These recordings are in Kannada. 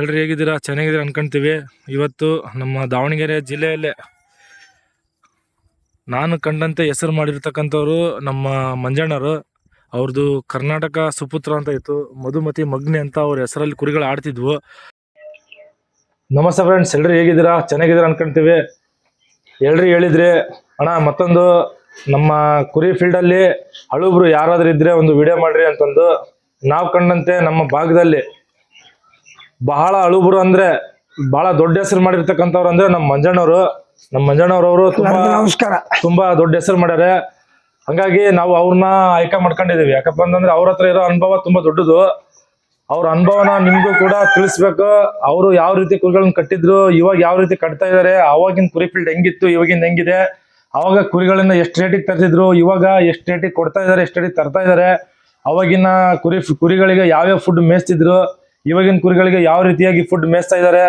ಎಲ್ರು ಹೇಗಿದ್ದೀರಾ? ಚೆನ್ನಾಗಿದ್ದೀರಾ ಅನ್ಕೊಂತೀವಿ. ಇವತ್ತು ನಮ್ಮ ದಾವಣಗೆರೆ ಜಿಲ್ಲೆಯಲ್ಲೇ ನಾನು ಕಂಡಂತೆ ಹೆಸರು ಮಾಡಿರ್ತಕ್ಕಂಥವ್ರು ನಮ್ಮ ಮಂಜಣ್ಣರು. ಅವ್ರದ್ದು ಕರ್ನಾಟಕ ಸುಪುತ್ರ ಅಂತ ಇತ್ತು. ಮಧುಮತಿ ಮಗ್ನಿ ಅಂತ ಅವ್ರ ಹೆಸರಲ್ಲಿ ಕುರಿಗಳು ಆಡ್ತಿದ್ವು. ನಮಸ್ತೆ ಫ್ರೆಂಡ್ಸ್ ಎಲ್ರು ಹೇಗಿದ್ದೀರಾ? ಚೆನ್ನಾಗಿದ್ದೀರಾ ಅನ್ಕೊಂತೀವಿ. ಎಲ್ರಿ ಹೇಳಿದ್ರಿ, ಅಣ್ಣ, ಮತ್ತೊಂದು ನಮ್ಮ ಕುರಿ ಫೀಲ್ಡಲ್ಲಿ ಹಳುಬ್ರು ಯಾರಾದ್ರೂ ಇದ್ರೆ ಒಂದು ವಿಡಿಯೋ ಮಾಡ್ರಿ ಅಂತಂದು ನಾವು ಕಂಡಂತೆ ನಮ್ಮ ಭಾಗದಲ್ಲಿ ಬಹಳ ಅಳುಬರು ಅಂದ್ರೆ ಬಹಳ ದೊಡ್ಡ ಹೆಸರು ಮಾಡಿರ್ತಕ್ಕಂಥವ್ರು ಅಂದ್ರೆ ನಮ್ಮ ಮಂಜಣ್ಣವರು. ನಮ್ಮ ಮಂಜಣ್ಣವ್ರವರು ತುಂಬಾ ನಮಸ್ಕಾರ. ತುಂಬಾ ದೊಡ್ಡ ಹೆಸರು ಮಾಡ್ಯಾರೆ. ಹಂಗಾಗಿ ನಾವು ಅವ್ರನ್ನ ಆಯ್ಕೆ ಮಾಡ್ಕೊಂಡಿದೀವಿ. ಯಾಕಪ್ಪ ಅಂತಂದ್ರೆ ಅವ್ರ ಹತ್ರ ಇರೋ ಅನುಭವ ತುಂಬಾ ದೊಡ್ಡದು. ಅವ್ರ ಅನುಭವನ ನಿಮ್ಗೂ ಕೂಡ ತಿಳಿಸ್ಬೇಕು. ಅವರು ಯಾವ ರೀತಿ ಕುರಿಗಳನ್ನ ಕಟ್ಟಿದ್ರು ಇವಾಗ ಯಾವ ರೀತಿ ಕಟ್ತಾ ಇದಾರೆ ಅವಾಗಿನ ಕುರಿ ಫೀಲ್ಡ್ ಹೆಂಗಿತ್ತು ಇವಾಗಿಂದ ಹೆಂಗಿದೆ ಅವಾಗ ಕುರಿಗಳನ್ನ ಎಷ್ಟು ರೇಟಿಗೆ ತರ್ತಿದ್ರು ಇವಾಗ ಎಷ್ಟು ರೇಟಿಗೆ ಕೊಡ್ತಾ ಇದಾರೆ ಎಷ್ಟು ರೇಟಿಗೆ ತರ್ತಾ ಇದಾರೆ ಅವಾಗಿನ ಕುರಿ ಕುರಿಗಳಿಗೆ ಯಾವ್ಯಾವ ಫುಡ್ ಮೇಯಿಸ್ತಿದ್ರು ಇವಾಗಿನ ಕುರಿಗಳಿಗೆ ಯಾವ ರೀತಿಯಾಗಿ ಫುಡ್ ಮೇಯಿಸ್ತಾ ಇದ್ದಾರೆ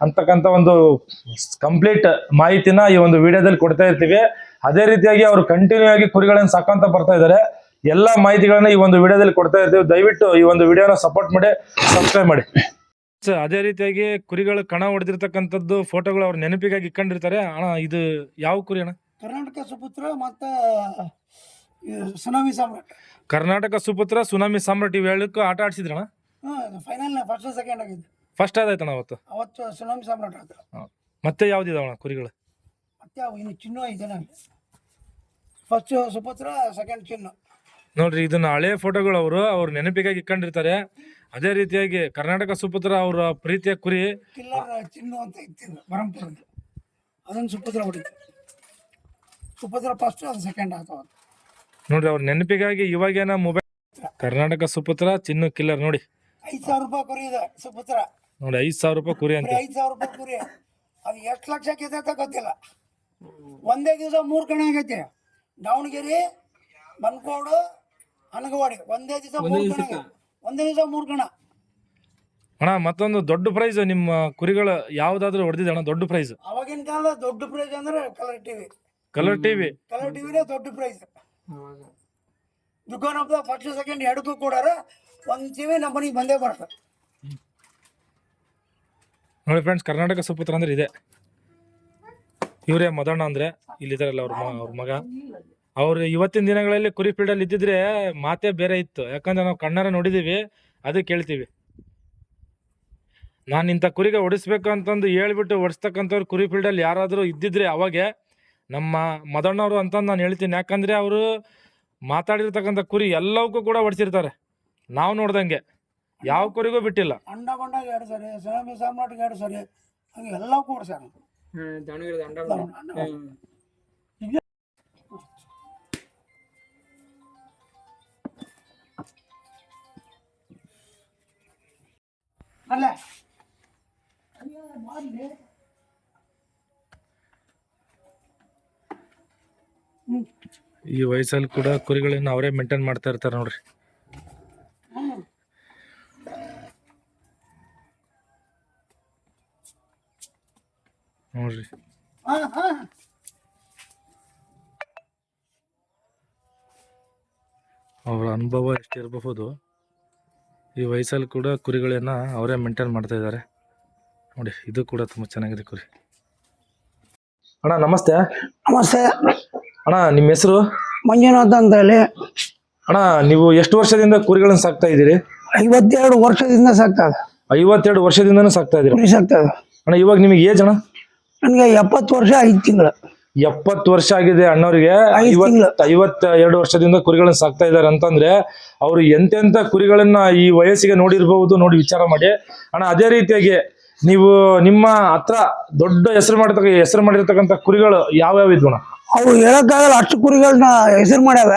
ಅಂತಕ್ಕಂಥ ಒಂದು ಕಂಪ್ಲೀಟ್ ಮಾಹಿತಿನ ಈ ಒಂದು ವಿಡಿಯೋದಲ್ಲಿ ಕೊಡ್ತಾ ಇರ್ತೀವಿ. ಅದೇ ರೀತಿಯಾಗಿ ಅವರು ಕಂಟಿನ್ಯೂ ಆಗಿ ಕುರಿಗಳನ್ನ ಸಾಕಂತ ಬರ್ತಾ ಇದ್ದಾರೆ. ಎಲ್ಲ ಮಾಹಿತಿಗಳನ್ನ ಈ ಒಂದು ವಿಡಿಯೋದಲ್ಲಿ ಕೊಡ್ತಾ ಇರ್ತೀವಿ. ದಯವಿಟ್ಟು ಈ ಒಂದು ವಿಡಿಯೋನ ಸಪೋರ್ಟ್ ಮಾಡಿ ಸಬ್ಸ್ಕ್ರೈಬ್ ಮಾಡಿ. ಅದೇ ರೀತಿಯಾಗಿ ಕುರಿಗಳು ಕಣ ಹೊಡೆದಿರ್ತಕ್ಕಂಥದ್ದು ಫೋಟೋಗಳು ಅವ್ರ ನೆನಪಿಗಾಗಿ ಇಟ್ಕೊಂಡಿರ್ತಾರೆ ಅಣ್ಣ ಇದು ಯಾವ ಕುರಿ ಅಣ್ಣ? ಕರ್ನಾಟಕ ಸುಪುತ್ರ ಮತ್ತು ಸುನಾಮಿ ಸಾಮ್ರಾಟ್. ಕರ್ನಾಟಕ ಸುಪುತ್ರ ಸುನಾಮಿ ಸಾಮ್ರಾಟ್ ಇವೆಲ್ಲಕ್ಕೂ ಆಟ ಆಡ್ಸಿದ್ರಣ ಹಾಂ ಫೈನಲ್ ಫಸ್ಟ್ ಸೆಕೆಂಡ್ ಆಗಿದ್ದು. ಫಸ್ಟ್ ಆದಾಯ್ತಣ್ಣ ಅವತ್ತು? ಅವತ್ತು ಸುನಾಮಿ ಸಾಮ್ರಾಟ್ ಆಯ್ತು. ಮತ್ತೆ ಯಾವ್ದಿದಾವಣ ಕುರಿಗಳು? ಮತ್ತೆ ಅವು ಇನ್ನು ಚಿನ್ನು ಐತೆ ನನಗೆ ಫಸ್ಟ್ ಸುಪುತ್ರ ಸೆಕೆಂಡ್ ಚಿನ್ನ. ನೋಡ್ರಿ ಇದನ್ನ ಹಳೆ ಫೋಟೋಗಳು ಅವರು ಅವ್ರ ನೆನಪಿಗಾಗಿ ಇಟ್ಕೊಂಡಿರ್ತಾರೆ. ಅದೇ ರೀತಿಯಾಗಿ ಕರ್ನಾಟಕ ಸುಪುತ್ರ ಅವರ ಪ್ರೀತಿಯ ಕುರಿ. ಕಿಲ್ಲರ್ ಚಿನ್ನು ಅಂತ ಇತ್ತು ಬರಂಪುರದ ಅದನ್ನು ಸುಪುತ್ರ ಹೊಡಿತು ಸುಪುತ್ರ ಫಸ್ಟ್ ಅದು ಸೆಕೆಂಡ್ ಆಯ್ತು ನೋಡ್ರಿ ಅವ್ರ ನೆನಪಿಗಾಗಿ ಇವಾಗೇನ ಮೊಬೈಲ್ ಕರ್ನಾಟಕ ಸುಪುತ್ರ ಚಿನ್ನು ಕಿಲ್ಲರ್ ನೋಡಿ. ಐದು ಸಾವಿರ ರೂಪಾಯಿ ಕುರಿ ಇದೆ ಸುಪುತ್ರ. ನೋಡಿ ಐದ್ ಸಾವಿರ ರೂಪಾಯಿ ಕುರಿ ಅಂತ. ಐದು ಸಾವಿರ ರೂಪಾಯಿ ಕುರಿ. ಅದು ಎಷ್ಟು ಲಕ್ಷಕ್ಕೆ ಇದೆ ಅಂತ ಗೊತ್ತಿಲ್ಲ. ಒಂದೇ ದಿವಸ ಮೂರು ಕಣ ಆಗೈತೆ. ದಾವಣಗೆರೆ ಮನ್ಕೋಡು ಅನಗವಾಡಿ. ಒಂದೇ ದಿವಸ ಮೂರು ಕಣ ಒಂದೇ ದಿವಸ ಮೂರು ಕಣ. ಅಣ್ಣ ಮತ್ತೊಂದು ದೊಡ್ಡ ಪ್ರೈಸ್ ನಿಮ್ಮ ಕುರಿಗಳು ಯಾವ್ದಾದ್ರು ಹೊಡೆದಿದೆ ಅಣ್ಣ? ದೊಡ್ಡ ಪ್ರೈಸ್ ಅವಾಗಿನ ಕಾಲದ ದೊಡ್ಡ ಪ್ರೈಸ್ ಅಂದ್ರೆ colour TV colour TV colour ಟಿವಿನೇ ದೊಡ್ಡ ಪ್ರೈಸ್ ದುಕಾನ್ ಹಬ್ಬ ಫಸ್ಟ್ ಸೆಕೆಂಡ್ ಎರಡಕ್ಕೂ ಕೊಡಾರ. ಒಂದು ಜೀವಿ ನಮ್ಮ ಮನೆಗೆ ಬಂದೇ ಬರ್ತದೆ ನೋಡಿ ಫ್ರೆಂಡ್ಸ್ ಕರ್ನಾಟಕ ಸುಪುತ್ರ ಅಂದ್ರೆ ಇದೆ. ಇವರೇ ಮದಣ್ಣ ಅಂದ್ರೆ ಇಲ್ಲಿದಾರಲ್ಲ ಅವ್ರ ಅವ್ರ ಮಗ. ಅವ್ರು ಇವತ್ತಿನ ದಿನಗಳಲ್ಲಿ ಕುರಿ ಫೀಲ್ಡಲ್ಲಿ ಇದ್ದಿದ್ರೆ ಮಾತೇ ಬೇರೆ ಇತ್ತು. ಯಾಕಂದ್ರೆ ನಾವು ಕಣ್ಣಾರ ನೋಡಿದೀವಿ ಅದಕ್ಕೆ ಕೇಳ್ತೀವಿ. ನಾನು ಇಂಥ ಕುರಿಗೆ ಹೊಡಿಸ್ಬೇಕು ಅಂತಂದು ಹೇಳ್ಬಿಟ್ಟು ಹೊಡಿಸ್ತಕ್ಕಂಥವ್ರು ಕುರಿ ಫೀಲ್ಡಲ್ಲಿ ಯಾರಾದರೂ ಇದ್ದಿದ್ರೆ ಅವಾಗೆ ನಮ್ಮ ಮದಣ್ಣವರು ಅಂತಂದು ನಾನು ಹೇಳ್ತೀನಿ. ಯಾಕಂದ್ರೆ ಅವರು ಮಾತಾಡಿರ್ತಕ್ಕಂಥ ಕುರಿ ಎಲ್ಲವಕ್ಕೂ ಕೂಡ ಹೊಡಿಸಿರ್ತಾರೆ ನಾವು ನೋಡ್ದಂಗೆ. ಯಾವ ಕುರಿಗೂ ಬಿಟ್ಟಿಲ್ಲ. ಅಂಡ ಬಂಡಾಗ ಎರಡು ಸರಿ ಸುನಾಮಿ ಸಾಮ್ರಾಟ್ಗೆ ಎರಡು ಸರಿ ಹಂಗೆ ಎಲ್ಲ ಕೊಡ್ಸ್ಯಾರ ದಾವಣಗೆರೆ ಅಂಡ ಅಲ್ಲ. ಈ ವಯಸ್ಸಲ್ಲಿ ಕೂಡ ಕುರಿಗಳನ್ನ ಅವರೇ ಮೇಂಟೈನ್ ಮಾಡ್ತಾ ಇರ್ತಾರೆ ನೋಡ್ರಿ. ನೋಡ್ರಿ ಅವ್ರ ಅನುಭವ ಎಷ್ಟಿರಬಹುದು ಈ ವಯಸ್ಸಲ್ಲಿ ಕೂಡ ಕುರಿಗಳನ್ನ ಅವರೇ ಮೇಂಟೈನ್ ಮಾಡ್ತಾ ಇದ್ದಾರೆ. ನೋಡಿ ಇದು ಕೂಡ ತುಂಬ ಚೆನ್ನಾಗಿದೆ ಕುರಿ. ಅಣ್ಣ ನಮಸ್ತೆ. ನಮಸ್ತೆ. ಅಣ್ಣ ನಿಮ್ಮ ಹೆಸರು? ಮಂಜುನಾಥ್ ಅಂತ ಹೇಳಿ ಅಣ್ಣ ನೀವು ಎಷ್ಟು ವರ್ಷದಿಂದ ಕುರಿಗಳನ್ನ ಸಾಕ್ತಾ ಇದ್ದೀರಿ? ಐವತ್ತೆರಡು ವರ್ಷದಿಂದ ಸಾಕ್ತದ ಐವತ್ತೆರಡು ವರ್ಷದಿಂದನೂ ಸಾಕ್ತಾ ಇದ್ದೀರಿ? ಕುರಿ ಸಾಕ್ತದೆ ಅಣ್ಣ ಇವಾಗ ನಿಮಗೆ ಏಜ್ ಅಣ್ಣ? ನನಗೆ ಎಪ್ಪತ್ತು ವರ್ಷ ಐದು ತಿಂಗಳು. ಎಪ್ಪತ್ತು ವರ್ಷ ಆಗಿದೆ ಅಣ್ಣವ್ರಿಗೆ. ಐದು ತಿಂಗ್ಳು. ಐವತ್ ಐವತ್ತ ಎರಡು ವರ್ಷದಿಂದ ಕುರಿಗಳನ್ನ ಸಾಕ್ತಾ ಇದ್ದಾರೆ ಅಂತಂದ್ರೆ ಅವ್ರು ಎಂತೆಂತ ಕುರಿಗಳನ್ನ ಈ ವಯಸ್ಸಿಗೆ ನೋಡಿರ್ಬಹುದು ನೋಡಿ ವಿಚಾರ ಮಾಡಿ. ಅಣ್ಣ ಅದೇ ರೀತಿಯಾಗಿ ನೀವು ನಿಮ್ಮ ಹತ್ರ ದೊಡ್ಡ ಹೆಸರು ಮಾಡಿರ್ತಕ್ಕ ಹೆಸರು ಮಾಡಿರ್ತಕ್ಕಂಥ ಕುರಿಗಳು ಯಾವ್ಯಾವ ಇದ್ವು ಅವ್ರು ಅವು ಹೇಳಕ್ಕಾಗಲ್ಲ ಅಷ್ಟು ಕುರಿಗಳನ್ನ ಹೆಸರು ಮಾಡ್ಯಾವ.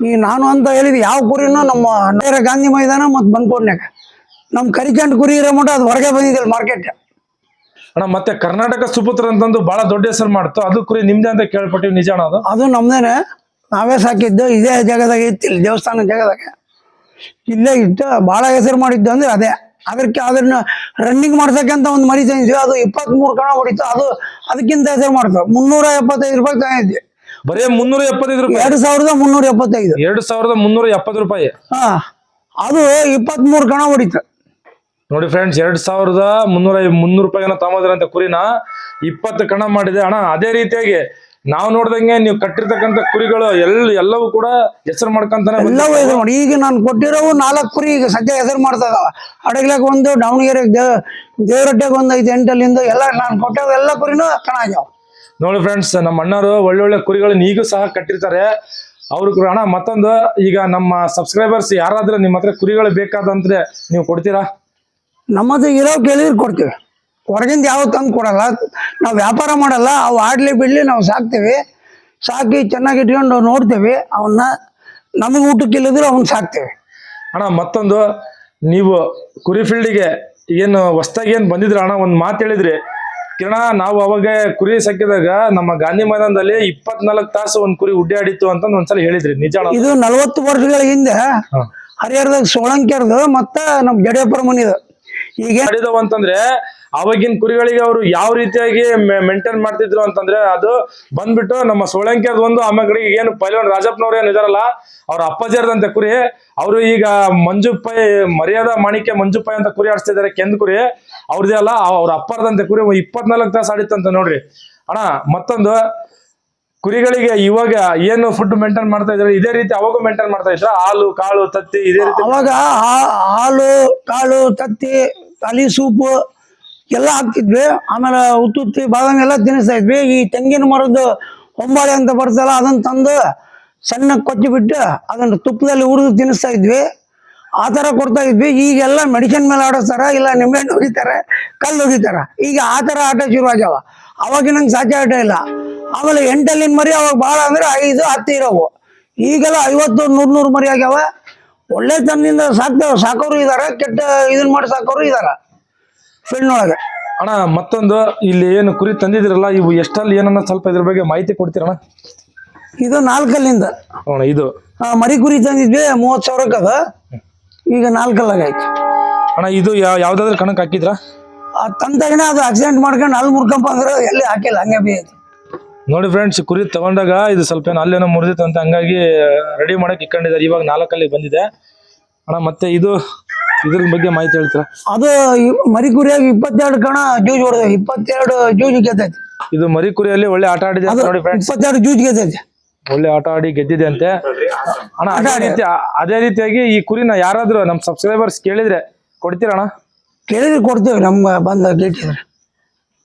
ಈ ನಾನು ಅಂತ ಹೇಳಿದ್ವಿ ಯಾವ ಗುರಿನೂ ನಮ್ಮ ನೇರ ಗಾಂಧಿ ಮೈದಾನ ಮತ್ತು ಬಂದ್ಕೊಂಡ್ನಾಗ ನಮ್ಮ ಕರಿಕಂಡ್ ಗುರಿ ಇರೋ ಮಟ್ಟ ಅದು ಹೊರಗೆ ಬಂದಿದ್ದಿಲ್ಲ ಮಾರ್ಕೆಟ್ ಅಣ್ಣ ಮತ್ತೆ ಕರ್ನಾಟಕ ಸುಪುತ್ರ ಅಂತಂದು ಬಹಳ ದೊಡ್ಡ ಹೆಸರು ಮಾಡ್ತು. ಅದು ಕುರಿ ನಿಮ್ದೇ ಅಂತ ಕೇಳ್ಪಟ್ಟಿವಿ ನಿಜ ಅಣ್ಣ ಅದು? ಅದು ನಮ್ದೇನೆ. ನಾವೇ ಸಾಕಿದ್ದು ಇದೇ ಜಾಗದಾಗ ಇತ್ತು ಇಲ್ಲಿ ದೇವಸ್ಥಾನ ಜಾಗದಾಗ. ಇಲ್ಲೇ ಇಟ್ಟು ಭಾಳ ಹೆಸರು ಮಾಡಿದ್ದು ಅಂದ್ರೆ ಅದೇ. ಅದಕ್ಕೆ ಅದನ್ನ ರನ್ನಿಂಗ್ ಮಾಡ್ಸಕ್ಕಂತ ಒಂದು ಮರಿ ತಂದಿದ್ವಿ. ಅದು ಇಪ್ಪತ್ಮೂರು ಕಣ ಹೊಡಿತು. ಅದು ಅದಕ್ಕಿಂತ ಹೆಸರು ಮಾಡ್ತು. ಮುನ್ನೂರ ಎಪ್ಪತ್ತೈದು ರೂಪಾಯಿ ತಂದಿದ್ವಿ. ಬರೀ ಮುನ್ನೂರ ಎಪ್ಪತ್ತೈದು ರೂಪಾಯಿ. ಎರಡು ಸಾವಿರದ ಮುನ್ನೂರ ಎಪ್ಪತ್ತೈದು ಎರಡು ಸಾವಿರದ ಮುನ್ನೂರ ಎಪ್ಪತ್ತು ರೂಪಾಯಿ. ಹಾ ಅದು ಇಪ್ಪತ್ಮೂರು ಕಣ ಹೊಡಿತು. ನೋಡಿ ಫ್ರೆಂಡ್ಸ್ ಎರಡ್ ಸಾವಿರದ ಮುನ್ನೂರ ಮುನ್ನೂರು ರೂಪಾಯಿನ ತಗೊಂಡ್ರಂತ ಕುರಿನ ಇಪ್ಪತ್ತು ಕಣ ಮಾಡಿದೆ. ಅಣ್ಣ ಅದೇ ರೀತಿಯಾಗಿ ನಾವು ನೋಡ್ದಂಗೆ ನೀವು ಕಟ್ಟಿರ್ತಕ್ಕಂಥ ಕುರಿಗಳು ಎಲ್ಲ ಎಲ್ಲವೂ ಕೂಡ ಹೆಸರು ಮಾಡ್ಕೊಂತಾನೆ ಎಲ್ಲವೂ ಇದೆ ನೋಡಿ. ಈಗ ನಾನು ಕೊಟ್ಟಿರೋವು ನಾಲ್ಕು ಕುರಿ ಈಗ ಸದ್ಯ ಹೆಸರು ಮಾಡ್ತಾ ಇದಾವ. ಅಡಗ್ಲಾಗ ಒಂದು ದಾವಣಗೆರೆ ದೇವರೊಟ್ಟೆಗೆ ಒಂದು ಐದು ಎಂಟಲ್ಲಿಂದ ಎಲ್ಲ ನಾನು ಕೊಟ್ಟಿರೋ ಎಲ್ಲ ಕುರಿನೂ ಕಣ ಆಗ್ಯಾವ. ನೋಡಿ ಫ್ರೆಂಡ್ಸ್ ನಮ್ಮ ಅಣ್ಣರು ಒಳ್ಳೊಳ್ಳೆ ಕುರಿಗಳನ್ನ ಈಗೂ ಸಹ ಕಟ್ಟಿರ್ತಾರೆ. ಅವ್ರು ಅಣ್ಣ ಮತ್ತೊಂದು ಈಗ ನಮ್ಮ ಸಬ್ಸ್ಕ್ರೈಬರ್ಸ್ ಯಾರಾದ್ರೂ ನಿಮ್ಮ ಹತ್ರ ಕುರಿಗಳು ಬೇಕಾದಂದ್ರೆ ನೀವು ಕೊಡ್ತೀರಾ? ನಮ್ಮದು ಇರೋ ಕೇಳಿದ್ರೆ ಕೊಡ್ತೀವಿ. ಹೊರಗಿಂದ ಯಾವ ತಂದು ಕೊಡಲ್ಲ. ನಾವು ವ್ಯಾಪಾರ ಮಾಡಲ್ಲ ಅವು ಆಡ್ಲಿ ಬಿಡ್ಲಿ ನಾವು ಸಾಕ್ತೀವಿ. ಸಾಕಿ ಚೆನ್ನಾಗಿ ಇಟ್ಕೊಂಡು ನೋಡ್ತೀವಿ ಅವನ್ನ ನಮಗೆ ಊಟಕ್ಕೆ ಇಲ್ಲದ್ರೆ ಅವನ್ನ ಸಾಕ್ತೀವಿ. ಅಣ್ಣ ಮತ್ತೊಂದು ನೀವು ಕುರಿ ಫೀಲ್ಡಿಗೆ ಏನು ಹೊಸ್ದಾಗಿ ಏನು ಬಂದಿದ್ರ ಅಣ್ಣ? ಒಂದು ಮಾತು ಹೇಳಿದ್ರಿ. ಕಿರಣ ನಾವು ಅವಾಗ ಕುರಿ ಸಾಕಿದಾಗ ನಮ್ಮ ಗಾಂಧಿ ಮೈದಾನದಲ್ಲಿ ಇಪ್ಪತ್ನಾಲ್ಕು ತಾಸು ಒಂದು ಕುರಿ ಉಡ್ಡಾಡಿತ್ತು ಅಂತ ಒಂದ್ಸಲ ಹೇಳಿದ್ರಿ ನಿಜ ಇದು ನಲವತ್ತು ವರ್ಷಗಳ ಹಿಂದೆ. ಹರಿಹರದಾಗ ಸೋಳಂಕೇರ್ದು ಮತ್ತ ನಮ್ಮ ಜಡಿಯಪ್ಪರ ಮನಿದು ಈಗ ಅಂತಂದ್ರೆ ಅವಾಗಿನ ಕುರಿಗಳಿಗೆ ಅವರು ಯಾವ ರೀತಿಯಾಗಿ ಮೇಂಟೈನ್ ಮಾಡ್ತಿದ್ರು ಅಂತಂದ್ರೆ ಅದು ಬಂದ್ಬಿಟ್ಟು ನಮ್ಮ ಸೋಳಂಕಿ ಒಂದು ಆಮೇಲೆ ಏನು ಪೈಲವನ್ ರಾಜಪ್ಪನವ್ರು ಏನು ಇದಾರಲ್ಲ, ಅವ್ರ ಅಪ್ಪಾಜಿಯರ್ದಂತೆ ಕುರಿ, ಅವರು ಈಗ ಮಂಜುಪೈ ಮರ್ಯಾದ ಮಾಣಿಕ್ಯ ಮಂಜುಪೈ ಅಂತ ಕುರಿ ಆಡಿಸ್ತಿದ್ದಾರೆ ಕೆಂದ್ ಕುರಿ, ಅವ್ರದೇ ಅಲ್ಲ ಅವ್ರ ಅಪ್ಪರದಂತೆ ಕುರಿ ಇಪ್ಪತ್ನಾಲ್ಕು ತಾಸು ಆಡಿತ್ತಂತ ನೋಡ್ರಿ. ಅಣ್ಣ, ಮತ್ತೊಂದು, ಕುರಿಗಳಿಗೆ ಇವಾಗ ಏನು ಫುಡ್ ಮೇಂಟೈನ್ ಮಾಡ್ತಾ ಇದ್ರೆ ಇದೇ ರೀತಿ ಅವಾಗೂ ಮೇಂಟೈನ್ ಮಾಡ್ತಾ ಇದ್ರ, ಹಾಲು, ಕಾಳು, ತತ್ತಿ, ಇದೇ ರೀತಿ ಅವಾಗ ಹಾಲು, ಕಾಳು, ತತ್ತಿ, ತಲಿ ಸೂಪು ಎಲ್ಲ ಹಾಕ್ತಿದ್ವಿ. ಆಮೇಲೆ ಉತ್ತುತ್ತಿ ಬಾದಾಮಿ ಎಲ್ಲ ತಿನ್ನಿಸ್ತಾ ಇದ್ವಿ. ಈ ತೆಂಗಿನ ಮರದ್ದು ಹೊಂಬಾಳೆ ಅಂತ ಬರ್ತಲ್ಲ ಅದನ್ನ ತಂದು ಸಣ್ಣ ಕೊಚ್ಚಿಬಿಟ್ಟು ಅದನ್ನು ತುಪ್ಪದಲ್ಲಿ ಹುರಿದು ತಿನ್ನಿಸ್ತಾ ಇದ್ವಿ. ಆ ಥರ ಕೊಡ್ತಾ ಇದ್ವಿ. ಈಗೆಲ್ಲ ಮೆಡಿಸಿನ್ ಮೇಲೆ ಆಡಿಸ್ತಾರ, ಇಲ್ಲ ನಿಂಬೆಹಣ್ಣು ಹೋಗಿತಾರೆ ಕಲ್ಲು ಹೋಗಿತಾರ ಈಗ ಆ ಥರ ಆಟ ಶುರು ಆಗ್ಯಾವ. ಅವಾಗಿನ ನಂಗೆ ಸಾಧ್ಯ ಆಟ ಇಲ್ಲ. ಆಮೇಲೆ ಎಂಟಲ್ಲಿನ ಮರಿ ಅವಾಗ ಭಾಳ ಅಂದ್ರೆ ಐದು, ಹತ್ತು ಇರೋವು. ಈಗೆಲ್ಲ ಐವತ್ತು, ನೂರು ನೂರು ಮರಿ ಆಗ್ಯಾವ. ಒಳ್ಳೆ ತನ್ನಿಂದ ಸಾಕ್ತಾವ. ಸಾಕೋರು ಇದಾರ, ಕೆಟ್ಟ ಇದನ್ನ ಮಾಡಿ ಸಾಕೋರು ಫೀಲ್ಡ್ನೊಳಗೆ ಅಣ್ಣ ಮತ್ತೊಂದು ಇಲ್ಲಿ ಏನು ಕುರಿ ತಂದಿದಿರಲ್ಲ ಇವು ಎಷ್ಟಲ್ಲಿ ಏನನ್ನ ಸ್ವಲ್ಪ ಇದ್ರ ಬಗ್ಗೆ ಮಾಹಿತಿ ಕೊಡ್ತೀರಣ್ಣ? ಇದು ನಾಲ್ಕಲ್ಲಿಂದ. ಅಣ್ಣ ಇದು. ಆ, ಮರಿ ಕುರಿ ತಂದಿದ್ವಿ ಮೂವತ್ತು ಸಾವಿರಕ್ಕೆ ಅದ. ಈಗ ಆಯ್ತು. ಅಣ್ಣ ಇದು ಯಾವ ಯಾವ್ದಾದ್ರು ಕಣಕ್ ಹಾಕಿದ್ರಾ? ಆ ತಂದಾಗಿನ ಅದು ಆಕ್ಸಿಡೆಂಟ್ ಮಾಡ್ಕೊಂಡು ಅಲ್ಲಿ ಮುರ್ಕಂಪ ಅಂದ್ರೆ ಎಲ್ಲಿ ಹಾಕಿಲ್ಲ ಹಂಗೆ ಬಿ ಐತಿ ನೋಡಿ ಫ್ರೆಂಡ್ಸ್ ಕುರಿ ತಗೊಂಡಾಗ ಇದು ಸ್ವಲ್ಪ ಏನು ಅಲ್ಲೇನೋ ಮುರಿದಿತ್ತು ಅಂತ ಹಂಗಾಗಿ ರೆಡಿ ಮಾಡಕ್ ಇಕ್ಕೊಂಡಿದ್ದಾರೆ. ಇವಾಗ ನಾಲ್ಕಲ್ಲಿ ಬಂದಿದೆ. ಅಣ್ಣ ಮತ್ತೆ ಇದು ಇದ್ರ ಬಗ್ಗೆ ಮಾಹಿತಿ ಹೇಳ್ತೀರಾ? ಅದು ಮರಿ ಕುರಿಯಾಗಿ ಇಪ್ಪತ್ತೆರಡು ಕಣ ಜೂಜ್ ಹೊಡೆದ ಇಪ್ಪತ್ತೆರಡು ಜೂಜ್ ಗೆದ್ದೈತಿ. ಇದು ಮರಿ ಕುರಿಯಲ್ಲಿ ಒಳ್ಳೆ ಆಟ ಆಡಿದೆ ಅಂತ ನೋಡಿ ಫ್ರೆಂಡ್ಸ್ ಇಪ್ಪತ್ತೆರಡು ಜೂಜ್ ಗೆದ್ದೈತಿ. ಒಳ್ಳೆ ಆಟ ಆಡಿ ಗೆದ್ದಿದೆ ಅಂತೆ. ಅಣ್ಣ ಅದೇ ರೀತಿ ಅದೇ ರೀತಿಯಾಗಿ ಈ ಕುರಿನ ಯಾರಾದ್ರೂ ನಮ್ಮ ಸಬ್ಸ್ಕ್ರೈಬರ್ಸ್ ಕೇಳಿದ್ರೆ ಕೊಡ್ತೀರಾ ಅಣ್ಣ? ಕೇಳಿದ್ರೆ ಕೊಡ್ತೀವಿ ನಮ್ಗ ಬಂದ ಕೇಳಿದ್ರೆ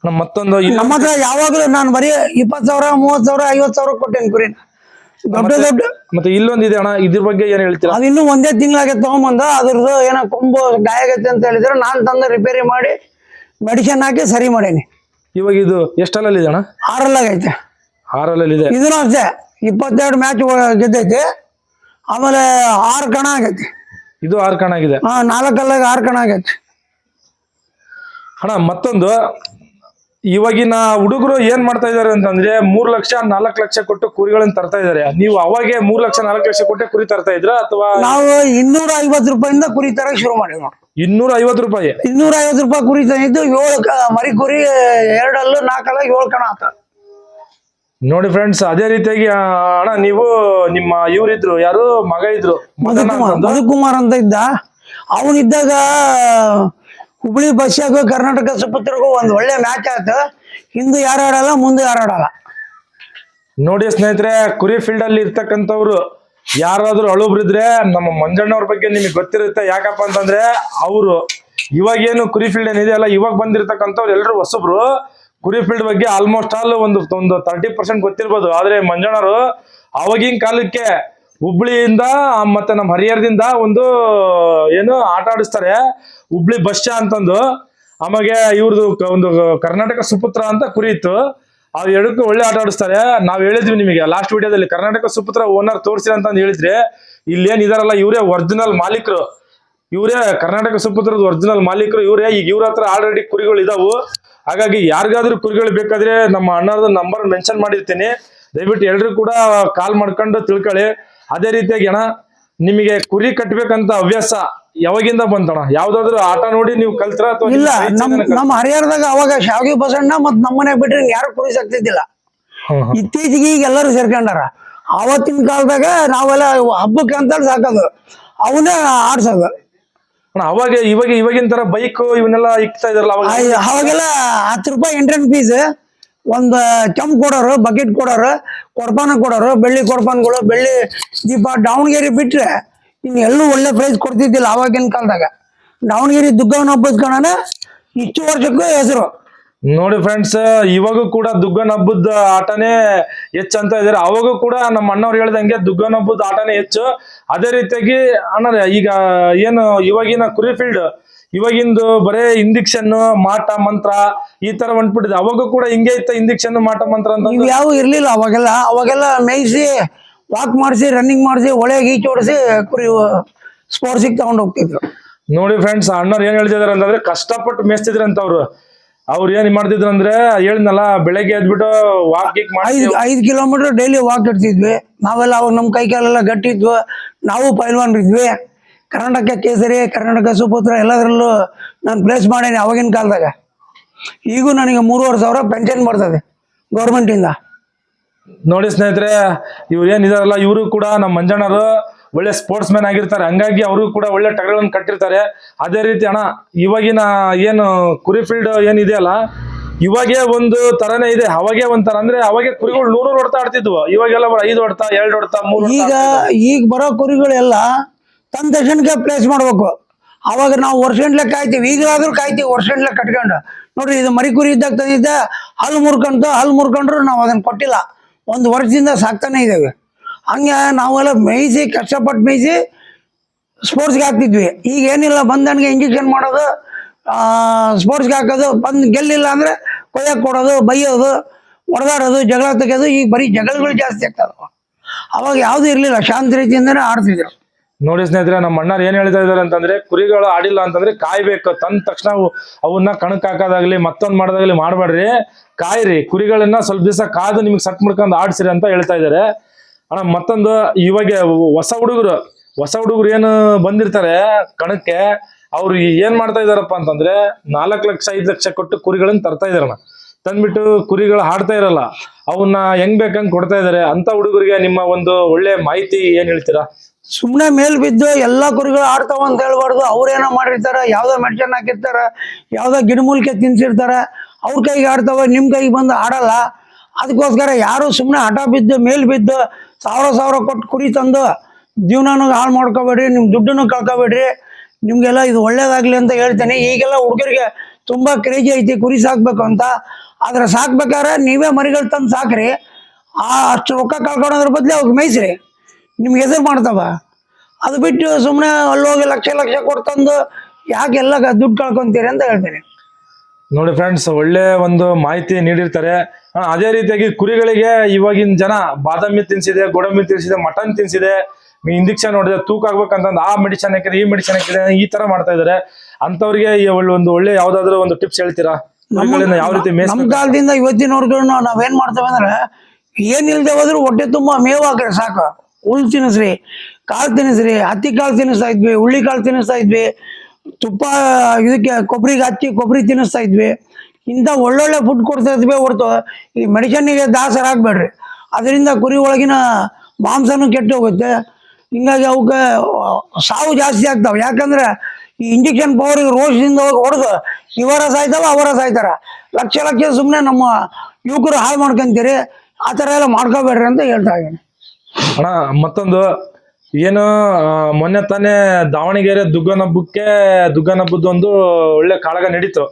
ನಮ್ಮ ಮತ್ತೊಂದು ನಮ್ಮ ಹತ್ರ ಯಾವಾಗಲೂ ನಾನು ಬರೀ ಇಪ್ಪತ್ತು ಸಾವಿರ ಮೂವತ್ತು ಸಾವಿರ ಐವತ್ತು ಸಾವಿರ ಕೊಟ್ಟೇನೆ ಕುರಿನ. ದೊಡ್ಡ ದೊಡ್ಡ ಮತ್ತೆ ಇಲ್ಲೊಂದು ಇದೆ ಅಣ್ಣ ಇದ್ರ ಬಗ್ಗೆ ಏನ್ ಹೇಳ್ತೀರಾ? ಅದು ಇನ್ನೂ ಒಂದೇ ತಿಂಗಳಾಗೆ ತಗೊಂಬಂದ ಅದ್ರದ್ದು ಏನೋ ಕೊಂಬು ಗಾಯ ಆಗೈತೆ ಅಂತ ಹೇಳಿದ್ರೆ ನಾನು ತಂದು ರಿಪೇರಿ ಮಾಡಿ ಮೆಡಿಸಿನ್ ಹಾಕಿ ಸರಿ ಮಾಡೇನಿ. ಇವಾಗ ಇದು ಎಷ್ಟಲ್ಲಿ ಇದೆ ಅಣ್ಣ? ಆರಲ್ಲಾಗೈತೆ ಆರಲ್ಲಿ ಇದೆ ಇದೂ ಅಷ್ಟೇ ಇಪ್ಪತ್ತೆರಡು ಮ್ಯಾಚ್ ಗೆದ್ದೈತಿ. ಆಮೇಲೆ ಆರು ಕಣ ಆಗೈತಿ. ಇದು ಆರು ಕಣ ಆಗಿದೆ. ಹಾ ನಾಲ್ಕಲ್ಲಾಗ ಆರು ಕಣ ಆಗೈತಿ. ಅಣ್ಣ ಮತ್ತೊಂದು ಇವಾಗಿನ ಹುಡುಗರು ಏನ್ ಮಾಡ್ತಾ ಇದಾರೆ ಅಂತಂದ್ರೆ ಮೂರ್ ಲಕ್ಷ ನಾಲ್ಕು ಲಕ್ಷ ಕೊಟ್ಟು ಕುರಿಗಳನ್ನ ತರ್ತಾ ಇದಾರೆ. ನೀವು ಅವಾಗೆ ಮೂರ್ ಲಕ್ಷ ನಾಲ್ಕು ಲಕ್ಷ ಕೊಟ್ಟೆ ಕುರಿ ತರ್ತಾ ಇದ್ರ ಅಥವಾ ನಾವು ಇನ್ನೂರ ಐವತ್ ರೂಪಾಯಿಂದ ಕುರಿ ತರಕ್ ಶುರು ಮಾಡಿ ನೋಡಿ. ಇನ್ನೂರ ಐವತ್ ರೂಪಾಯಿ? ಇನ್ನೂರ ಐವತ್ತು ರೂಪಾಯಿ ಕುರಿ ತಂದಿದ್ದು ಏಳು ಮರಿ ಕುರಿ ಎರಡಲ್ಲ ನಾಲ್ಕಲ್ಲ ಏಳು ಕಣ ಆತ. ನೋಡಿ ಫ್ರೆಂಡ್ಸ್ ಅದೇ ರೀತಿಯಾಗಿ ಅಣ್ಣ ನೀವು ನಿಮ್ಮ ಇವ್ರಿದ್ರು ಯಾರು ಮಗ ಇದ್ರು. ಮಧುಕುಮಾರ್ ಅಂತ ಇದ್ದ ಅವನಿದ್ದಾಗ ಹುಬ್ಳಿ ಬಸ್ಸಾಗ ಕರ್ನಾಟಕ ಸುಪುತ್ರಗೂ ಒಂದು ಒಳ್ಳೆ ಮ್ಯಾಚ್ ಆಯ್ತು. ಹಿಂದೆ ಯಾರು ಮುಂದೆ ಯಾರು ಆಡಲ್ಲ. ನೋಡಿ ಸ್ನೇಹಿತರೆ, ಕುರಿ ಫೀಲ್ಡ್ ಅಲ್ಲಿ ಇರ್ತಕ್ಕಂಥವ್ರು ಯಾರಾದ್ರೂ ಅಳುಬ್ರಿದ್ರೆ ನಮ್ಮ ಮಂಜಣ್ಣವ್ರ ಬಗ್ಗೆ ನಿಮಗೆ ಗೊತ್ತಿರುತ್ತೆ. ಯಾಕಪ್ಪ ಅಂತಂದ್ರೆ ಅವರು ಇವಾಗ ಏನು ಕುರಿ ಫೀಲ್ಡ್ ಏನಿದೆ ಅಲ್ಲ, ಇವಾಗ ಬಂದಿರತಕ್ಕಂಥವ್ರು ಎಲ್ಲರೂ ಹೊಸಬ್ರು. ಕುರಿ ಫೀಲ್ಡ್ ಬಗ್ಗೆ ಆಲ್ಮೋಸ್ಟ್ ಆಲ್ ಒಂದು ಒಂದು ತರ್ಟಿ ಪರ್ಸೆಂಟ್ ಗೊತ್ತಿರ್ಬೋದು. ಆದ್ರೆ ಮಂಜಣ್ಣರು ಅವಾಗಿನ ಕಾಲಕ್ಕೆ ಹುಬ್ಳಿಯಿಂದ, ಮತ್ತೆ ನಮ್ಮ ಹರಿಹರದಿಂದ ಒಂದು, ಏನು, ಆಟ ಆಡಿಸ್ತಾರೆ. ಹುಬ್ಳಿ ಬಸ್ಸ ಅಂತಂದು. ಆಮೇಲೆ ಇವ್ರದ್ದು ಒಂದು ಕರ್ನಾಟಕ ಸುಪುತ್ರ ಅಂತ ಕುರಿ ಇತ್ತು. ಅವ್ ಎರಡಕ್ಕೂ ಒಳ್ಳೆ ಆಟ ಆಡಿಸ್ತಾರೆ. ನಾವ್ ಹೇಳಿದ್ವಿ ನಿಮಗೆ ಲಾಸ್ಟ್ ವಿಡಿಯೋದಲ್ಲಿ ಕರ್ನಾಟಕ ಸುಪುತ್ರ ಓನರ್ ತೋರಿಸಿ ಅಂತ ಹೇಳಿದ್ರೆ. ಇಲ್ಲಿ ಏನ್ ಇದಾರಲ್ಲ, ಇವರೇ ಒರಿಜಿನಲ್ ಮಾಲೀಕರು. ಇವರೇ ಕರ್ನಾಟಕ ಸುಪುತ್ರದ ಒರಿಜಿನಲ್ ಮಾಲೀಕರು, ಇವರೇ ಈಗ ಇವ್ರ ಹತ್ರ ಆಲ್ರೆಡಿ ಕುರಿಗಳು ಇದಾವು. ಹಾಗಾಗಿ ಯಾರಿಗಾದ್ರೂ ಕುರಿಗಳು ಬೇಕಾದ್ರೆ ನಮ್ಮ ಅಣ್ಣರದ ನಂಬರ್ ಮೆನ್ಷನ್ ಮಾಡಿರ್ತೀನಿ. ದಯವಿಟ್ಟು ಎಲ್ರು ಕೂಡ ಕಾಲ್ ಮಾಡ್ಕೊಂಡು ತಿಳ್ಕೊಳ್ಳಿ. ಅದೇ ರೀತಿಯಾಗಿ ಅಣ್ಣ ನಿಮಗೆ ಕುರಿ ಕಟ್ಬೇಕಂತ ಹವ್ಯಾಸ ಯಾವಾಗಿಂದ ಬಂತಣ ಯಾವ್ದಾದ್ರು ಆಟ ನೋಡಿ ನೀವು ಕಲ್ತ್ರ ಅಥವಾ ಇಲ್ಲ ನಿಮ್ಮ ನಮ್ ನಮ್ಮ ಹರಿಹರದಾಗ ಅವಾಗ ಶಾವಿಗೆ ಬಸಣ್ಣ ಮತ್ ನಮ್ಮನೆ ಬಿಟ್ರೆ ಯಾರು ಕುರಿ ಸಾಕ್ತಿದ್ದಿಲ್ಲ. ಇತ್ತೀಚೆಗೆ ಈಗ ಎಲ್ಲರೂ ಸೇರ್ಕೊಂಡಾರ. ಅವತ್ತಿನ ಕಾಲದಾಗ ನಾವೆಲ್ಲ ಹಬ್ಬಕ್ಕೆ ಅಂತೇಳಿ ಸಾಕೋದು. ಅವನ್ನೇ ಆಡ್ಸೋದು. ಅವಾಗ ಇವಾಗ ಇವಾಗಿನ ತರ ಬೈಕ್ ಇವನ್ನೆಲ್ಲ ಇಕ್ತಾ ಇದ್ರಲ್ಲ ಅವಾಗೆಲ್ಲ ಹತ್ತು ರೂಪಾಯಿ ಎಂಟ್ರೆನ್ಸ್ ಫೀಸ್ ಒಂದು ಕೆಂಪ್ ಕೊಡೋರು ಬಕೆಟ್ ಕೊಡೋರು ಕೊಡಪಾನ ಕೊಡೋರು, ಬೆಳ್ಳಿ ಕೊಡಪಾನಗಳು ಬೆಳ್ಳಿ ದೀಪ, ದಾವಣಗೆರೆ ಬಿಟ್ರೆ ಇನ್ನು ಎಲ್ಲೂ ಒಳ್ಳೆ ಪ್ರೈಸ್ ಕೊಡ್ತಿದ್ದಿಲ್ಲ ಅವಾಗಿನ ಕಾಲದಾಗ. ದಾವಣಗೆರೆ ದುಗ್ಗವನ್ನು ಹಬ್ಬದ ಕಣನ ಇಷ್ಟು ವರ್ಷಕ್ಕೂ ಹೆಸರು. ನೋಡಿ ಫ್ರೆಂಡ್ಸ್ ಇವಾಗೂ ಕೂಡ ದುಗ್ಗನ್ ಹಬ್ಬದ ಆಟನೇ ಹೆಚ್ಚು ಅಂತ ಇದಾರೆ. ಅವಾಗೂ ಕೂಡ ನಮ್ಮ ಅಣ್ಣವ್ರು ಹೇಳ್ದಂಗೆ ದುಗ್ಗನ್ ಹಬ್ಬದ ಆಟನೇ ಹೆಚ್ಚು. ಅದೇ ರೀತಿಯಾಗಿ ಅಣ್ಣ ಈಗ ಏನು ಇವಾಗಿನ ಕುರಿ ಫೀಲ್ಡ್ ಇವಾಗಿಂದು ಬರೇ ಇಂದಿಕ್ಷನ್ ಮಾಟ ಮಂತ್ರ ಈ ತರ ಹೊಂಟ್ಬಿಟ್ಟಿದೆ ಅವಾಗೂ ಕೂಡ ಹಿಂಗೆ ಇತ್ತ ಇಂದಿಕ್ಷನ್ ಮಾಟ ಮಂತ್ರ ಅಂತ ಯಾವ ಇರ್ಲಿಲ್ಲ ಅವಾಗೆಲ್ಲ. ಅವಾಗೆಲ್ಲ ಮೇಯಿಸಿ ವಾಕ್ ಮಾಡಿಸಿ ರನ್ನಿಂಗ್ ಮಾಡಿಸಿ ಒಳೆ ಈಚೋಡಿಸಿ ಹೊಡಿಸಿ ಕುರಿ ಸ್ಪೋರ್ಟ್ಸಿಗೆ ತಗೊಂಡು ಹೋಗ್ತಿದ್ರು. ನೋಡಿ ಫ್ರೆಂಡ್ಸ್ ಅಣ್ಣವ್ರು ಏನ್ ಹೇಳ್ತಿದಾರೆ ಅಂತಂದ್ರೆ ಕಷ್ಟಪಟ್ಟು ಮೇಯಿಸ್ತಿದ್ರಂತ ಅವ್ರು ಅವ್ರು ಏನ್ ಮಾಡ್ತಿದ್ರು ಅಂದ್ರೆ ಹೇಳಿದ್ನಲ್ಲ ಬೆಳಗ್ಗೆ ಎದ್ಬಿಟ್ಟು ವಾಕ್ ಗೀಕ್ ಮಾಡಿ ಐದು ಐದು ಕಿಲೋಮೀಟರ್ ಡೈಲಿ ವಾಕ್ ಇಡ್ತಿದ್ವಿ. ನಾವೆಲ್ಲ ಅವಾಗ ನಮ್ಮ ಕೈ ಕಾಲೆಲ್ಲ ಗಟ್ಟಿದ್ವು. ನಾವು ಪೈಲ್ವಾನ್ರಿದ್ವಿ ಕರ್ನಾಟಕ ಕೇಸರಿ ಕರ್ನಾಟಕ ಸುಪುತ್ರ ಎಲ್ಲದರಲ್ಲೂ ನಾನು ಪ್ಲೇಸ್ ಮಾಡೇನಿ ಅವಾಗಿನ ಕಾಲದಾಗ. ಈಗೂ ನನಗೆ ಮೂರುವರೆ ಸಾವಿರ ಪೆನ್ಷನ್ ಬರ್ತದೆ ಗೌರ್ಮೆಂಟಿಂದ ನೋಡಿ ಸ್ನೇಹಿತರೆ ಇವ್ರು ಏನಿದಾರಲ್ಲ ಇವರು ಕೂಡ ನಮ್ಮ ಮಂಜಣ್ಣರು ಒಳ್ಳೆ ಸ್ಪೋರ್ಟ್ಸ್ ಮ್ಯಾನ್ ಆಗಿರ್ತಾರೆ. ಹಂಗಾಗಿ ಅವರು ಕೂಡ ಒಳ್ಳೆ ಟಗರಗಳನ್ನು ಕಟ್ಟಿರ್ತಾರೆ. ಅದೇ ರೀತಿ ಅಣ್ಣ ಇವಾಗಿನ ಏನು ಕುರಿ ಫೀಲ್ಡ್ ಏನಿದೆಯಲ್ಲ ಇವಾಗೆ ಒಂದು ತರನೇ ಇದೆ. ಅವಾಗೆ ತರ ಅಂದ್ರೆ ಅವಾಗೆ ಕುರಿಗಳು ನೂರು ಹೊಡ್ತಾ ಆಡ್ತಿದ್ವು. ಇವಾಗೆಲ್ಲ ಐದು ಹೊಡ್ತಾ ಎರಡು ಹೊಡ್ತಾ ಮೂರು ಈಗ ಈಗ ಬರೋ ಕುರಿಗಳೆಲ್ಲ ತನ್ನ ತಕ್ಷಣಕ್ಕೆ ಪ್ಲೇಸ್ ಮಾಡ್ಬೇಕು. ಅವಾಗ ನಾವು ವರ್ಷಂಡ್ಲೆ ಕಾಯ್ತೀವಿ. ಈಗಲಾದ್ರೂ ಕಾಯ್ತೀವಿ ವರ್ಷಂಡ್ಲೆ ಕಟ್ಕೊಂಡು. ನೋಡ್ರಿ ಇದು ಮರಿ ಕುರಿ ಇದ್ದಾಗ ತಂದಿದ್ದೆ ಹಲ್ಲು ಮುರ್ಕೊಂತ ಹಲ್ಲು ಮುರ್ಕೊಂಡ್ರು ನಾವು ಅದನ್ನ ಕೊಟ್ಟಿಲ್ಲ. ಒಂದು ವರ್ಷದಿಂದ ಸಾಕ್ತಾನೆ ಇದ್ದೇವೆ. ಹಂಗೆ ನಾವೆಲ್ಲ ಮೇಯಿಸಿ, ಕಷ್ಟಪಟ್ಟು ಮೇಯಿಸಿ ಸ್ಪೋರ್ಟ್ಸ್ಗೆ ಹಾಕ್ತಿದ್ವಿ. ಈಗ ಏನಿಲ್ಲ ಬಂದನ್ಗೆ ಇಂಜೆಕ್ಷನ್ ಮಾಡೋದು ಸ್ಪೋರ್ಟ್ಸ್ಗೆ ಹಾಕೋದು, ಬಂದು ಗೆಲ್ಲಿಲ್ಲ ಅಂದರೆ ಕೊಯ್ಯಕ್ಕೆ ಕೊಡೋದು, ಬೈಯೋದು ಹೊಡೆದಾಡೋದು ಜಗಳ ತೆಗೆಯೋದು, ಈಗ ಬರೀ ಜಗಳಗಳು ಜಾಸ್ತಿ ಆಗ್ತದವ ಅವಾಗ ಯಾವುದು ಇರಲಿಲ್ಲ, ಶಾಂತ ರೀತಿಯಿಂದನೇ ಆಡ್ತಿದ್ರು. ನೋಡಿ ಸ್ನೇಹಿತರೆ, ನಮ್ಮ ಅಣ್ಣರು ಏನ್ ಹೇಳ್ತಾ ಇದಾರೆ ಅಂತಂದ್ರೆ, ಕುರಿಗಳು ಆಡಿಲ್ಲ ಅಂತಂದ್ರೆ ಕಾಯ್ಬೇಕು. ತಂದ ತಕ್ಷಣ ಅವು ಅವನ್ನ ಕಣಕ್ ಹಾಕೋದಾಗ್ಲಿ, ಮತ್ತೊಂದ್ ಮಾಡೋದಾಗ್ಲಿ ಮಾಡಬೇಡ್ರಿ. ಕಾಯ್ರಿ, ಕುರಿಗಳನ್ನ ಸ್ವಲ್ಪ ದಿವಸ ಕಾದು ನಿಮ್ಗೆ ಸಟ್ ಮಾಡ್ಕೊಂಡು ಆಡ್ಸಿರಿ ಅಂತ ಹೇಳ್ತಾ ಇದಾರೆ ಅಣ್ಣ, ಮತ್ತೊಂದು ಇವಾಗ ಹೊಸ ಹುಡುಗರು ಹೊಸ ಹುಡುಗರು ಏನು ಬಂದಿರ್ತಾರೆ ಕಣಕ್ಕೆ, ಅವ್ರು ಏನ್ ಮಾಡ್ತಾ ಇದಾರಪ್ಪ ಅಂತಂದ್ರೆ ನಾಲ್ಕು ಲಕ್ಷ, ಐದು ಲಕ್ಷ ಕೊಟ್ಟು ಕುರಿಗಳನ್ನ ತರ್ತಾ ಇದಾರಣ್ಣ ತಂದ್ಬಿಟ್ಟು ಕುರಿಗಳು ಹಾಡ್ತಾ ಇರಲ್ಲ ಅವನ್ನ ಹೆಂಗ್ ಬೇಕಂಗ್ ಕೊಡ್ತಾ ಇದಾರೆ ಅಂತ ಹುಡುಗರಿಗೆ ನಿಮ್ಮ ಒಂದು ಒಳ್ಳೆ ಮಾಹಿತಿ ಏನ್ ಹೇಳ್ತೀರಾ? ಸುಮ್ಮನೆ ಮೇಲ್ ಬಿದ್ದು ಎಲ್ಲಾ ಕುರಿಗಳು ಆಡ್ತಾವ ಅಂತ ಹೇಳ್ಬಾರ್ದು. ಅವ್ರೇನೋ ಮಾಡಿರ್ತಾರ, ಯಾವ್ದೋ ಮೆಡಿಸನ್ ಹಾಕಿರ್ತಾರ, ಯಾವ್ದೋ ಗಿಡಮೂಲಿಕೆ ತಿನ್ಸಿರ್ತಾರ, ಅವ್ರ ಕೈಗೆ ಆಡ್ತಾವ, ನಿಮ್ ಕೈಗೆ ಬಂದು ಆಡಲ್ಲ. ಅದಕ್ಕೋಸ್ಕರ ಯಾರು ಸುಮ್ಮನೆ ಹಠ ಬಿದ್ದು, ಮೇಲ್ ಬಿದ್ದು ಸಾವಿರ ಸಾವಿರ ಕೊಟ್ಟು ಕುರಿ ತಂದು ಜೀವನನೂ ಹಾಳು ಮಾಡ್ಕೋಬೇಡ್ರಿ ನಿಮ್ಮ ದುಡ್ಡನ್ನು ಕಳ್ಕೊಬೇಡ್ರಿ. ನಿಮಗೆಲ್ಲ ಇದು ಒಳ್ಳೇದಾಗಲಿ ಅಂತ ಹೇಳ್ತೇನೆ. ಈಗೆಲ್ಲ ಹುಡುಗರಿಗೆ ತುಂಬ ಕ್ರೇಜಿ ಐತಿ ಕುರಿ ಸಾಕ್ಬೇಕು ಅಂತ. ಆದರೆ ಸಾಕ್ಬೇಕಾದ್ರೆ ನೀವೇ ಮರಿಗಳು ತಂದು ಸಾಕ್ರಿ. ಆ ಅಷ್ಟು ರೊಕ್ಕ ಕಳ್ಕೊಳೋದ್ರ ಬದಲು ಅವ್ರಿಗೆ ಮೇಯಿಸ್ರಿ. ನಿಮ್ಗೆ ಹೆಸರು ಮಾಡ್ತಾವ. ಅದು ಬಿಟ್ಟು ಸುಮ್ಮನೆ ಅಲ್ಲೋಗಿ ಲಕ್ಷ ಲಕ್ಷ ಕೊಡ್ತಂದು ತಂದು ಯಾಕೆ ಎಲ್ಲ ದುಡ್ಡು ಕಳ್ಕೊಂತೀರಿ ಅಂತ ಹೇಳ್ತೀನಿ. ನೋಡಿ ಫ್ರೆಂಡ್ಸ್ ಒಳ್ಳೆ ಒಂದು ಮಾಹಿತಿ ನೀಡಿರ್ತಾರೆ. ಅದೇ ರೀತಿಯಾಗಿ ಕುರಿಗಳಿಗೆ ಇವಾಗಿನ ಜನ ಬಾದಾಮಿ ತಿನ್ಸಿದೆ ಗೋಡಂಬಿ ತಿನ್ಸಿದೆ ಮಟನ್ ತಿನ್ಸಿದೆ ಇಂಜೆಕ್ಷನ್ ನೋಡಿದೆ ತೂಕ ಆಗ್ಬೇಕಂತಂದು ಆ ಮೆಡಿಸಿನ್ ಹಾಕಿದ್ರೆ ಈ ಮೆಡಿಸಿನ್ ಹಾಕಿದೆ ಈ ತರ ಮಾಡ್ತಾ ಇದಾರೆ. ಅಂತವ್ರಿಗೆ ಒಂದು ಒಳ್ಳೆ ಯಾವ್ದಾದ್ರು ಒಂದು ಟಿಪ್ಸ್ ಹೇಳ್ತೀರಾ? ಯಾವ ರೀತಿ ನಮ್ಮ ಕಾಲದಿಂದ ಇವತ್ತಿನವರೆಗೂ ನಾವೇನ್ ಮಾಡ್ತೇವೆ ಅಂದ್ರೆ ಏನಿಲ್ದೆ ಹೋದ್ರು ಹೊಟ್ಟೆ ತುಂಬಾ ಮೇವು ಹಾಕ್ರಿ ಸಾಕು. ಹುಲ್ ತಿನ್ನಿಸ್ರಿ ಕಾಳು ತಿನ್ನಿಸ್ರಿ ಹತ್ತಿ ಕಾಳು ತಿನ್ನಿಸ್ತಾ ಇದ್ವಿ ಹುಳ್ಳಿ ಕಾಳು ತಿನ್ನಿಸ್ತಾ ಇದ್ವಿ ತುಪ್ಪ ಇದಕ್ಕೆ ಕೊಬ್ಬರಿಗೆ ಹಚ್ಚಿ ಕೊಬ್ಬರಿ ತಿನ್ನಿಸ್ತಾ ಇದ್ವಿ. ಇಂಥ ಒಳ್ಳೊಳ್ಳೆ ಫುಡ್ ಕೊಡ್ತಾ ಇದ್ವಿ ಹೊರತು ಈ ಮೆಡಿಸನ್ನಿಗೆ ದಾಸರಾಗಬೇಡ್ರಿ ಅದರಿಂದ ಕುರಿ ಒಳಗಿನ ಮಾಂಸನೂ ಕೆಟ್ಟು ಹೋಗುತ್ತೆ. ಹಿಂಗಾಗಿ ಅವಕ್ಕೆ ಸಾವು ಜಾಸ್ತಿ ಆಗ್ತಾವೆ. ಯಾಕಂದ್ರೆ ಈ ಇಂಜೆಕ್ಷನ್ ಪವರಿಗೆ ರೋಷದಿಂದ ಹೋಗಿ ಹೊಡೆದು ಇವರ ಸಾಯ್ತಾವ ಅವರ ಸಾಯ್ತಾರ. ಲಕ್ಷ ಲಕ್ಷ ಸುಮ್ಮನೆ ನಮ್ಮ ಯುವಕರು ಹಾಳು ಮಾಡ್ಕೊಂತೀರಿ. ಆ ಥರ ಎಲ್ಲ ಮಾಡ್ಕೋಬೇಡ್ರಿ ಅಂತ ಹೇಳ್ತಾ ಇದ್ದೀನಿ. ಅಣ್ಣ, ಮತ್ತೊಂದು. ಏನು ಮೊನ್ನೆ ತಾನೇ ದಾವಣಗೆರೆ ದುಗ್ಗನ ಹಬ್ಬಕ್ಕೆ ದುಗ್ಗನ ಹಬ್ಬದ ಒಂದು ಒಳ್ಳೆ ಕಾಳಗ ನಡೀತು.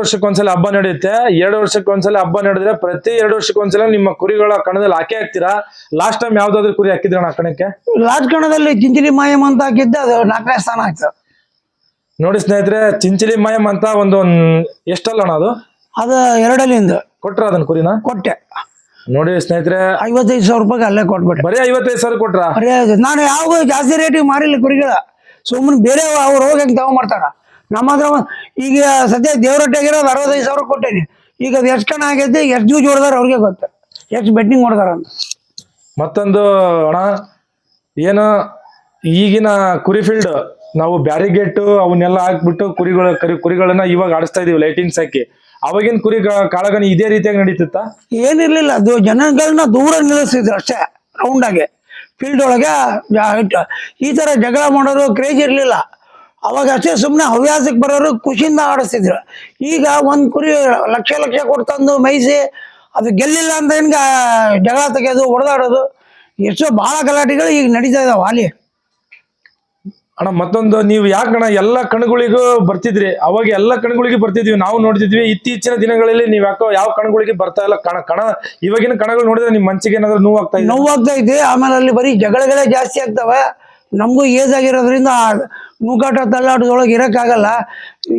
ವರ್ಷಕ್ಕೊಂದ್ಸಲ ಹಬ್ಬ ನಡೆಯುತ್ತೆ. ಎರಡು ವರ್ಷಕ್ಕೊಂದ್ಸಲ ಹಬ್ಬ ನಡೆದ್ರೆ ಪ್ರತಿ ಎರಡು ವರ್ಷಕ್ಕೊಂದ್ಸಲ ನಿಮ್ಮ ಕುರಿಗಳ ಕಣದಲ್ಲಿ ಹಾಕೇ ಹಾಕ್ತೀರಾ? ಲಾಸ್ಟ್ ಟೈಮ್ ಯಾವ್ದಾದ್ರು ಕುರಿ ಹಾಕಿದ್ರಣ ಕಣಕ್ಕೆ? ಕಣಕ್ಕೆ ಕಣದಲ್ಲಿ ಚಿಂಚಲಿ ಮಾಯಂ ಅಂತ ಹಾಕಿದ್ದೆ ಅದು ನಾಲ್ಕನೇ ಸ್ಥಾನ ಆಯ್ತು ನೋಡಿ ಸ್ನೇಹಿತರೆ ಚಿಂಚಲಿ ಮಾಯಂ ಅಂತ ಒಂದು ಎಷ್ಟಲ್ಲ ಅಣ್ಣ ಅದು? ಅದು ಎರಡಲ್ಲಿಂದ. ಕೊಟ್ರ ಅದನ್ನ ಕುರಿನ? ಕೊಟ್ಟೆ. ನೋಡಿ ಸ್ನೇಹಿತರೆ ಐವತ್ತೈದು ಸಾವಿರ ರೂಪಾಯಿ ಅಲ್ಲೇ ಕೊಟ್ಬಿಟ್ಟೆ. ಬರೀ ಐವತ್ತೈದು ಸಾವಿರ ಕೊಟ್ರ? ಬರೀ ನಾನು ಯಾವ ಜಾಸ್ತಿ ರೇಟಿಗೆ ಮಾರಿಲ್ಲ ಕುರಿಗಳ. ಸುಮ್ಮನೆ ಬೇರೆ ಅವ್ರು ಹೋಗಿ ಹೆಂಗೆ ತಗೊಂಬರ್ತಾರ ನಮ್ಮ ಹತ್ರ ಈಗ ಸದ್ಯ ದೇವ್ರೊಟ್ಟಿಗಿರೋದು ಅರವತ್ತೈದು ಸಾವಿರ ಕೊಟ್ಟೇನಿ ಈಗ ಅದು ಎಷ್ಟು ಕಣ ಆಗೈತೆ ಎಷ್ಟು ಜೂಜ್ ಹೊಡೆದಾರ ಅವ್ರಿಗೆ ಗೊತ್ತು. ಎಷ್ಟು ಬೆಟ್ಟಿಂಗ್ ಹೊಡೆದಾರ ಅಂತ. ಮತ್ತೊಂದು ಅಣ್ಣ ಏನು ಈಗಿನ ಕುರಿ ಫೀಲ್ಡ್ ನಾವು ಬ್ಯಾರಿಗೇಟ್ ಅವನ್ನೆಲ್ಲ ಹಾಕ್ಬಿಟ್ಟು ಕುರಿಗಳ ಕರಿ ಕುರಿಗಳನ್ನ ಇವಾಗ ಆಡಿಸ್ತಾ ಇದೀವಿ ಲೈಟಿಂಗ್ಸ್ ಹಾಕಿ. ಅವಾಗಿನ ಕುರಿ ಕಾಳಗನ ಇದೇ ರೀತಿಯಾಗಿ ನಡೀತಿತ್ತ? ಏನಿರ್ಲಿಲ್ಲ ಅದು ಜನಗಳನ್ನ ದೂರ ನಿಲ್ಲಿಸಿದ್ರು ಅಷ್ಟೇ ರೌಂಡಾಗೆ ಫೀಲ್ಡ್ ಒಳಗೆ ಈ ಥರ ಜಗಳ ಮಾಡೋರು ಕ್ರೇಜ್ ಇರಲಿಲ್ಲ. ಅವಾಗ ಅಷ್ಟೇ ಸುಮ್ಮನೆ ಹವ್ಯಾಸಕ್ಕೆ ಬರೋರು ಖುಷಿಯಿಂದ ಆಡಿಸ್ತಿದ್ರು. ಈಗ ಒಂದು ಕುರಿ ಲಕ್ಷ ಲಕ್ಷ ಕೊಟ್ಟು ತಂದು ಮೇಯಿಸಿ ಅದು ಗೆಲ್ಲಿಲ್ಲ ಅಂತ ಏನ್ಗ ಜಗಳ ತೆಗೆಯೋದು ಹೊಡೆದಾಡೋದು? ಎಷ್ಟೋ ಭಾಳ ಗಲಾಟೆಗಳು ಈಗ ನಡೀತಾ ಇದಾವೆ ಅಲ್ಲಿ. ಅಣ್ಣ ಮತ್ತೊಂದು ನೀವು ಯಾಕಣ್ಣ ಎಲ್ಲ ಕಣ್ಗಳಿಗೂ ಬರ್ತಿದ್ರಿ? ಅವಾಗ ಎಲ್ಲ ಕಣ್ಗಳಿಗೆ ಬರ್ತಿದ್ವಿ. ನಾವು ನೋಡ್ತಿದ್ವಿ ಇತ್ತೀಚಿನ ದಿನಗಳಲ್ಲಿ ನೀವು ಯಾಕೋ ಯಾವ ಕಣ್ಗಳಿಗೆ ಬರ್ತಾ ಇಲ್ಲ? ಕಣ ಕಣ ಇವಾಗಿನ ಕಣಗಳು ನೋಡಿದ್ರೆ ನಿಮ್ಮ ಮನ್ಸಿಗೆ ಏನಾದ್ರು ನೋವು ಆಗ್ತಾ ಇದೆ? ನೋವಾಗ್ತಾ ಇದೆ. ಆಮೇಲೆ ಅಲ್ಲಿ ಬರೀ ಜಗಳಗಳೇ ಜಾಸ್ತಿ ಆಗ್ತವೆ. ನಮಗೂ ಏಜ್ ಆಗಿರೋದ್ರಿಂದ ನೂಕಾಟ ತಳ್ಳಾಟದೊಳಗೆ ಇರೋಕ್ಕಾಗಲ್ಲ.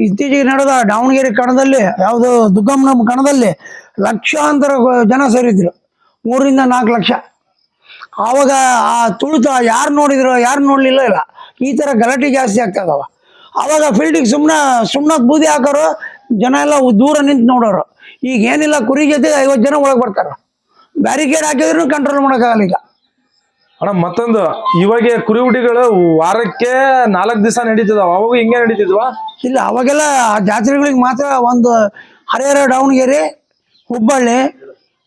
ಇತ್ತೀಚೆಗೆ ನಡೆದ ದಾವಣಗೆರೆ ಕಣದಲ್ಲಿ, ಯಾವುದು ನಮ್ಮ ಕಣದಲ್ಲಿ ಲಕ್ಷಾಂತರ ಜನ ಸೇರಿದ್ರು. ಮೂರಿಂದ ನಾಲ್ಕು ಲಕ್ಷ. ಆವಾಗ ಆ ತುಳಿತ ಯಾರು ನೋಡಿದ್ರು, ಯಾರು ನೋಡಲಿಲ್ಲ ಇಲ್ಲ. ಈ ಥರ ಗಲಾಟೆ ಜಾಸ್ತಿ ಆಗ್ತದವ ಆವಾಗ ಫೀಲ್ಡಿಗೆ ಸುಮ್ಮನೆ ಸುಮ್ಮನೆ ಬೂದಿ ಹಾಕೋರು, ಜನ ಎಲ್ಲ ದೂರ ನಿಂತು ನೋಡೋರು. ಈಗ ಏನಿಲ್ಲ, ಕುರಿ ಜೊತೆ ಐವತ್ತು ಜನ ಒಳಗೆ ಬರ್ತಾರೆ. ಬ್ಯಾರಿಕೇಡ್ ಹಾಕಿದ್ರು ಕಂಟ್ರೋಲ್ ಮಾಡೋಕ್ಕಾಗಲ್ಲ ಈಗ. ಅಣ್ಣ ಮತ್ತೊಂದು ಇವಾಗ ಕುರಿ ಹುಡಿಗಳು ವಾರಕ್ಕೆ ನಾಲ್ಕು ದಿವಸ ನಡೀತಿದಾವ. ಅವಾಗ ಹಿಂಗೆ ನಡೀತಿದ್ವಾ? ಇಲ್ಲ ಅವಾಗೆಲ್ಲ ಆ ಜಾತ್ರೆಗಳಿಗೆ ಮಾತ್ರ ಒಂದು ಹರಿಹರ ದಾವಣಗೆರೆ ಹುಬ್ಬಳ್ಳಿ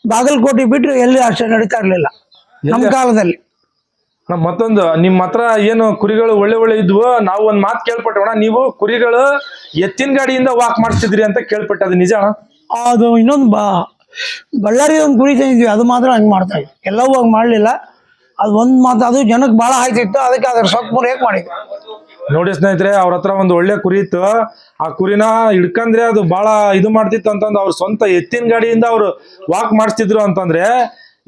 ಬಾಗಲಕೋಟೆ ಬಿಟ್ಟರೆ ಎಲ್ಲಿ ಅಷ್ಟೇ ನಡೀತಾ ಇರಲಿಲ್ಲ. ನಮ್ಮ ಕಾಲದಲ್ಲಿ. ಅಣ್ಣ ಮತ್ತೊಂದು ನಿಮ್ಮ ಹತ್ರ ಏನು ಕುರಿಗಳು ಒಳ್ಳೆ ಒಳ್ಳೆ ಇದ್ವು? ನಾವು ಒಂದು ಮಾತು ಕೇಳ್ಪಟ್ಟವಣ ನೀವು ಕುರಿಗಳು ಎತ್ತಿನ ಗಾಡಿಯಿಂದ ವಾಕ್ ಮಾಡಿಸ್ತಿದ್ರಿ ಅಂತ ಕೇಳ್ಪಟ್ಟೆ. ಅದು ನಿಜ ಅಣ್ಣ? ಅದು ಇನ್ನೊಂದು ಬಾ ಬಳ್ಳಾರಿ ಒಂದು ಕುರಿ ತಂದಿದ್ವಿ ಅದು ಮಾತ್ರ ಹಂಗೆ ಮಾಡ್ತಾ ಇದ್ವಿ. ಎಲ್ಲವೂ ಹಂಗೆ ಮಾಡಲಿಲ್ಲ. ಅದು ಒಂದ್ ಮಾತು, ಅದು ಜನಕ್ಕೆ ಭಾಳ ಆಯ್ತಿತ್ತು ಅದಕ್ಕೆ ಅದ್ರ ಸೊಪ್ಪು ಹೇಗ್ ಮಾಡಿ ನೋಡಿ ಸ್ನೇಹಿತರೆ, ಅವ್ರ ಹತ್ರ ಒಂದು ಒಳ್ಳೆ ಕುರಿ ಇತ್ತು. ಆ ಕುರಿನ ಹಿಡ್ಕಂದ್ರೆ ಅದು ಬಹಳ ಇದು ಮಾಡ್ತಿತ್ತು ಅಂತಂದ್ರೆ ಅವ್ರ ಸ್ವಂತ ಎತ್ತಿನ ಗಾಡಿಯಿಂದ ಅವ್ರು ವಾಕ್ ಮಾಡಿಸ್ತಿದ್ರು ಅಂತಂದ್ರೆ